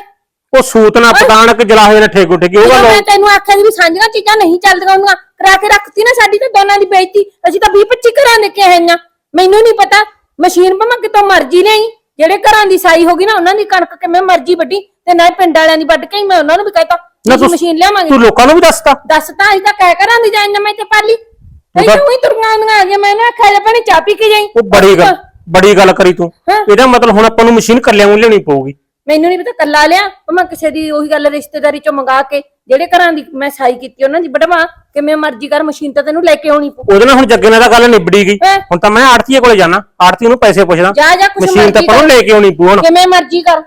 ਉਹ ਸੂਤ ਨਾ ਪਤਾਣਕ ਜਲਾਹੇ ਨਾ ਠੇਕੋ ਠੇਕੀ ਉਹ ਜਦੋਂ ਗੱਲ ਮੈਂ ਤੈਨੂੰ ਆਖਿਆ ਸੀ ਵੀ ਸਾਂਝੀਆਂ ਚੀਜ਼ਾਂ ਨਹੀਂ ਚੱਲਦੀਆਂ ਹੁੰਦੀਆਂ ਕਰਾ ਕੇ ਰੱਖਤੀ ਨਾ ਸਾਡੀ ਤਾਂ ਦੋਨਾਂ ਦੀ ਬੇਇੱਜ਼ਤੀ। ਅਸੀਂ ਤਾਂ 20 25 ਘਰਾਂ ਦੇ ਕੇ ਆਈਆਂ ਮੈਨੂੰ ਨਹੀਂ ਪਤਾ ਮਸ਼ੀਨ ਭਾਵੇਂ ਕਿਤੋਂ ਮਰਜ਼ੀ ਲਈ ਜਿਹੜੇ ਘਰਾਂ ਦੀ ਸਾਈ ਹੋਗੀ ਨਾ ਉਹਨਾਂ ਦੀ ਕਣਕ ਕਿਵੇਂ ਮਰਜ਼ੀ ਵੱਢੀ ਤੇ ਨਾ ਪਿੰਡ ਵਾਲਿਆਂ ਦੀ ਵੱਢ ਕੇ ਹੀ ਮੈਂ ਉਹਨਾਂ ਨੂੰ ਵੀ ਕਹਿਤਾ ਨਾ ਤੁਸੀਂ ਮਸ਼ੀਨ ਲਿਆਵਾਂਗੇ। ਤੂੰ ਲੋਕਾਂ ਨੂੰ ਵੀ ਦੱਸਤਾ ਦੱਸ ਤਾਂ ਅਸੀਂ ਤਾਂ ਕਹਿ ਘਰਾਂ ਦੀ ਜਾਈਆਂ ਮੈਂ ਤੇ ਪਾਲੀ। ਤੇ ਹੀ ਤੁਰੀਆਂ ਆਉਂਦੀਆਂ ਆ ਗਿਆ ਮੈਂ ਨਾ ਜਾ ਭੈਣੇ ਚਾਹ ਪੀ ਕੇ ਜਾਈ। ਉਹ ਬੜੀ ਗੱਲ ਬੜੀ ਗੱਲ ਕਰੀ ਤੂੰ। ਹਾਂ। ਇਹਦਾ ਮਤਲਬ ਹੁਣ ਆਪਾਂ ਨੂੰ ਮਸ਼ੀਨ ਕੱਲਿਆਂ ਨੂੰ ਲਿਆਉਣੀ ਪਊਗੀ। ਮੈਨੂੰ ਨਹੀਂ ਪਤਾ ਕੱਲਾ ਲਿਆ ਭਾਵੇਂ ਕਿਸੇ ਦੀ ਉਹੀ ਗੱਲ ਰਿਸ਼ਤੇਦਾਰੀ ਚੋਂ ਮੰਗਾ ਕੇ ਜਿਹੜੇ ਘਰਾਂ ਦੀ ਮੈਂ ਸਾਈ ਕੀਤੀ ਉਹਨਾਂ ਦੀ ਬੜਵਾ ਕਿਵੇਂ ਮਰਜ਼ੀ ਕਰ ਮਸ਼ੀਨ ਤਾਂ ਤੈਨੂੰ ਲੈ ਕੇ ਆਉਣੀ ਪਊ ਉਹਦੇ ਨਾਲ ਹੁਣ ਜੱਗੇ ਨਾਲ ਤਾਂ ਗੱਲ ਨਿਬੜੀ ਗਈ ਹੈਂ? ਹੁਣ ਤਾਂ ਮੈਂ ਆੜਤੀਏ ਕੋਲੇ ਜਾਣਾ ਆੜਤੀ ਨੂੰ ਪੈਸੇ ਪੁੱਛਦਾ ਜਾ ਜਾ ਕੁਛ ਮਸ਼ੀਨ ਤਾਂ ਮਰਜ਼ੀ ਕਰ। ਲੈ ਕੇ ਆਉਣੀ ਪਊ ਹੁਣ ਕਿਵੇਂ ਮਰਜ਼ੀ ਕਰ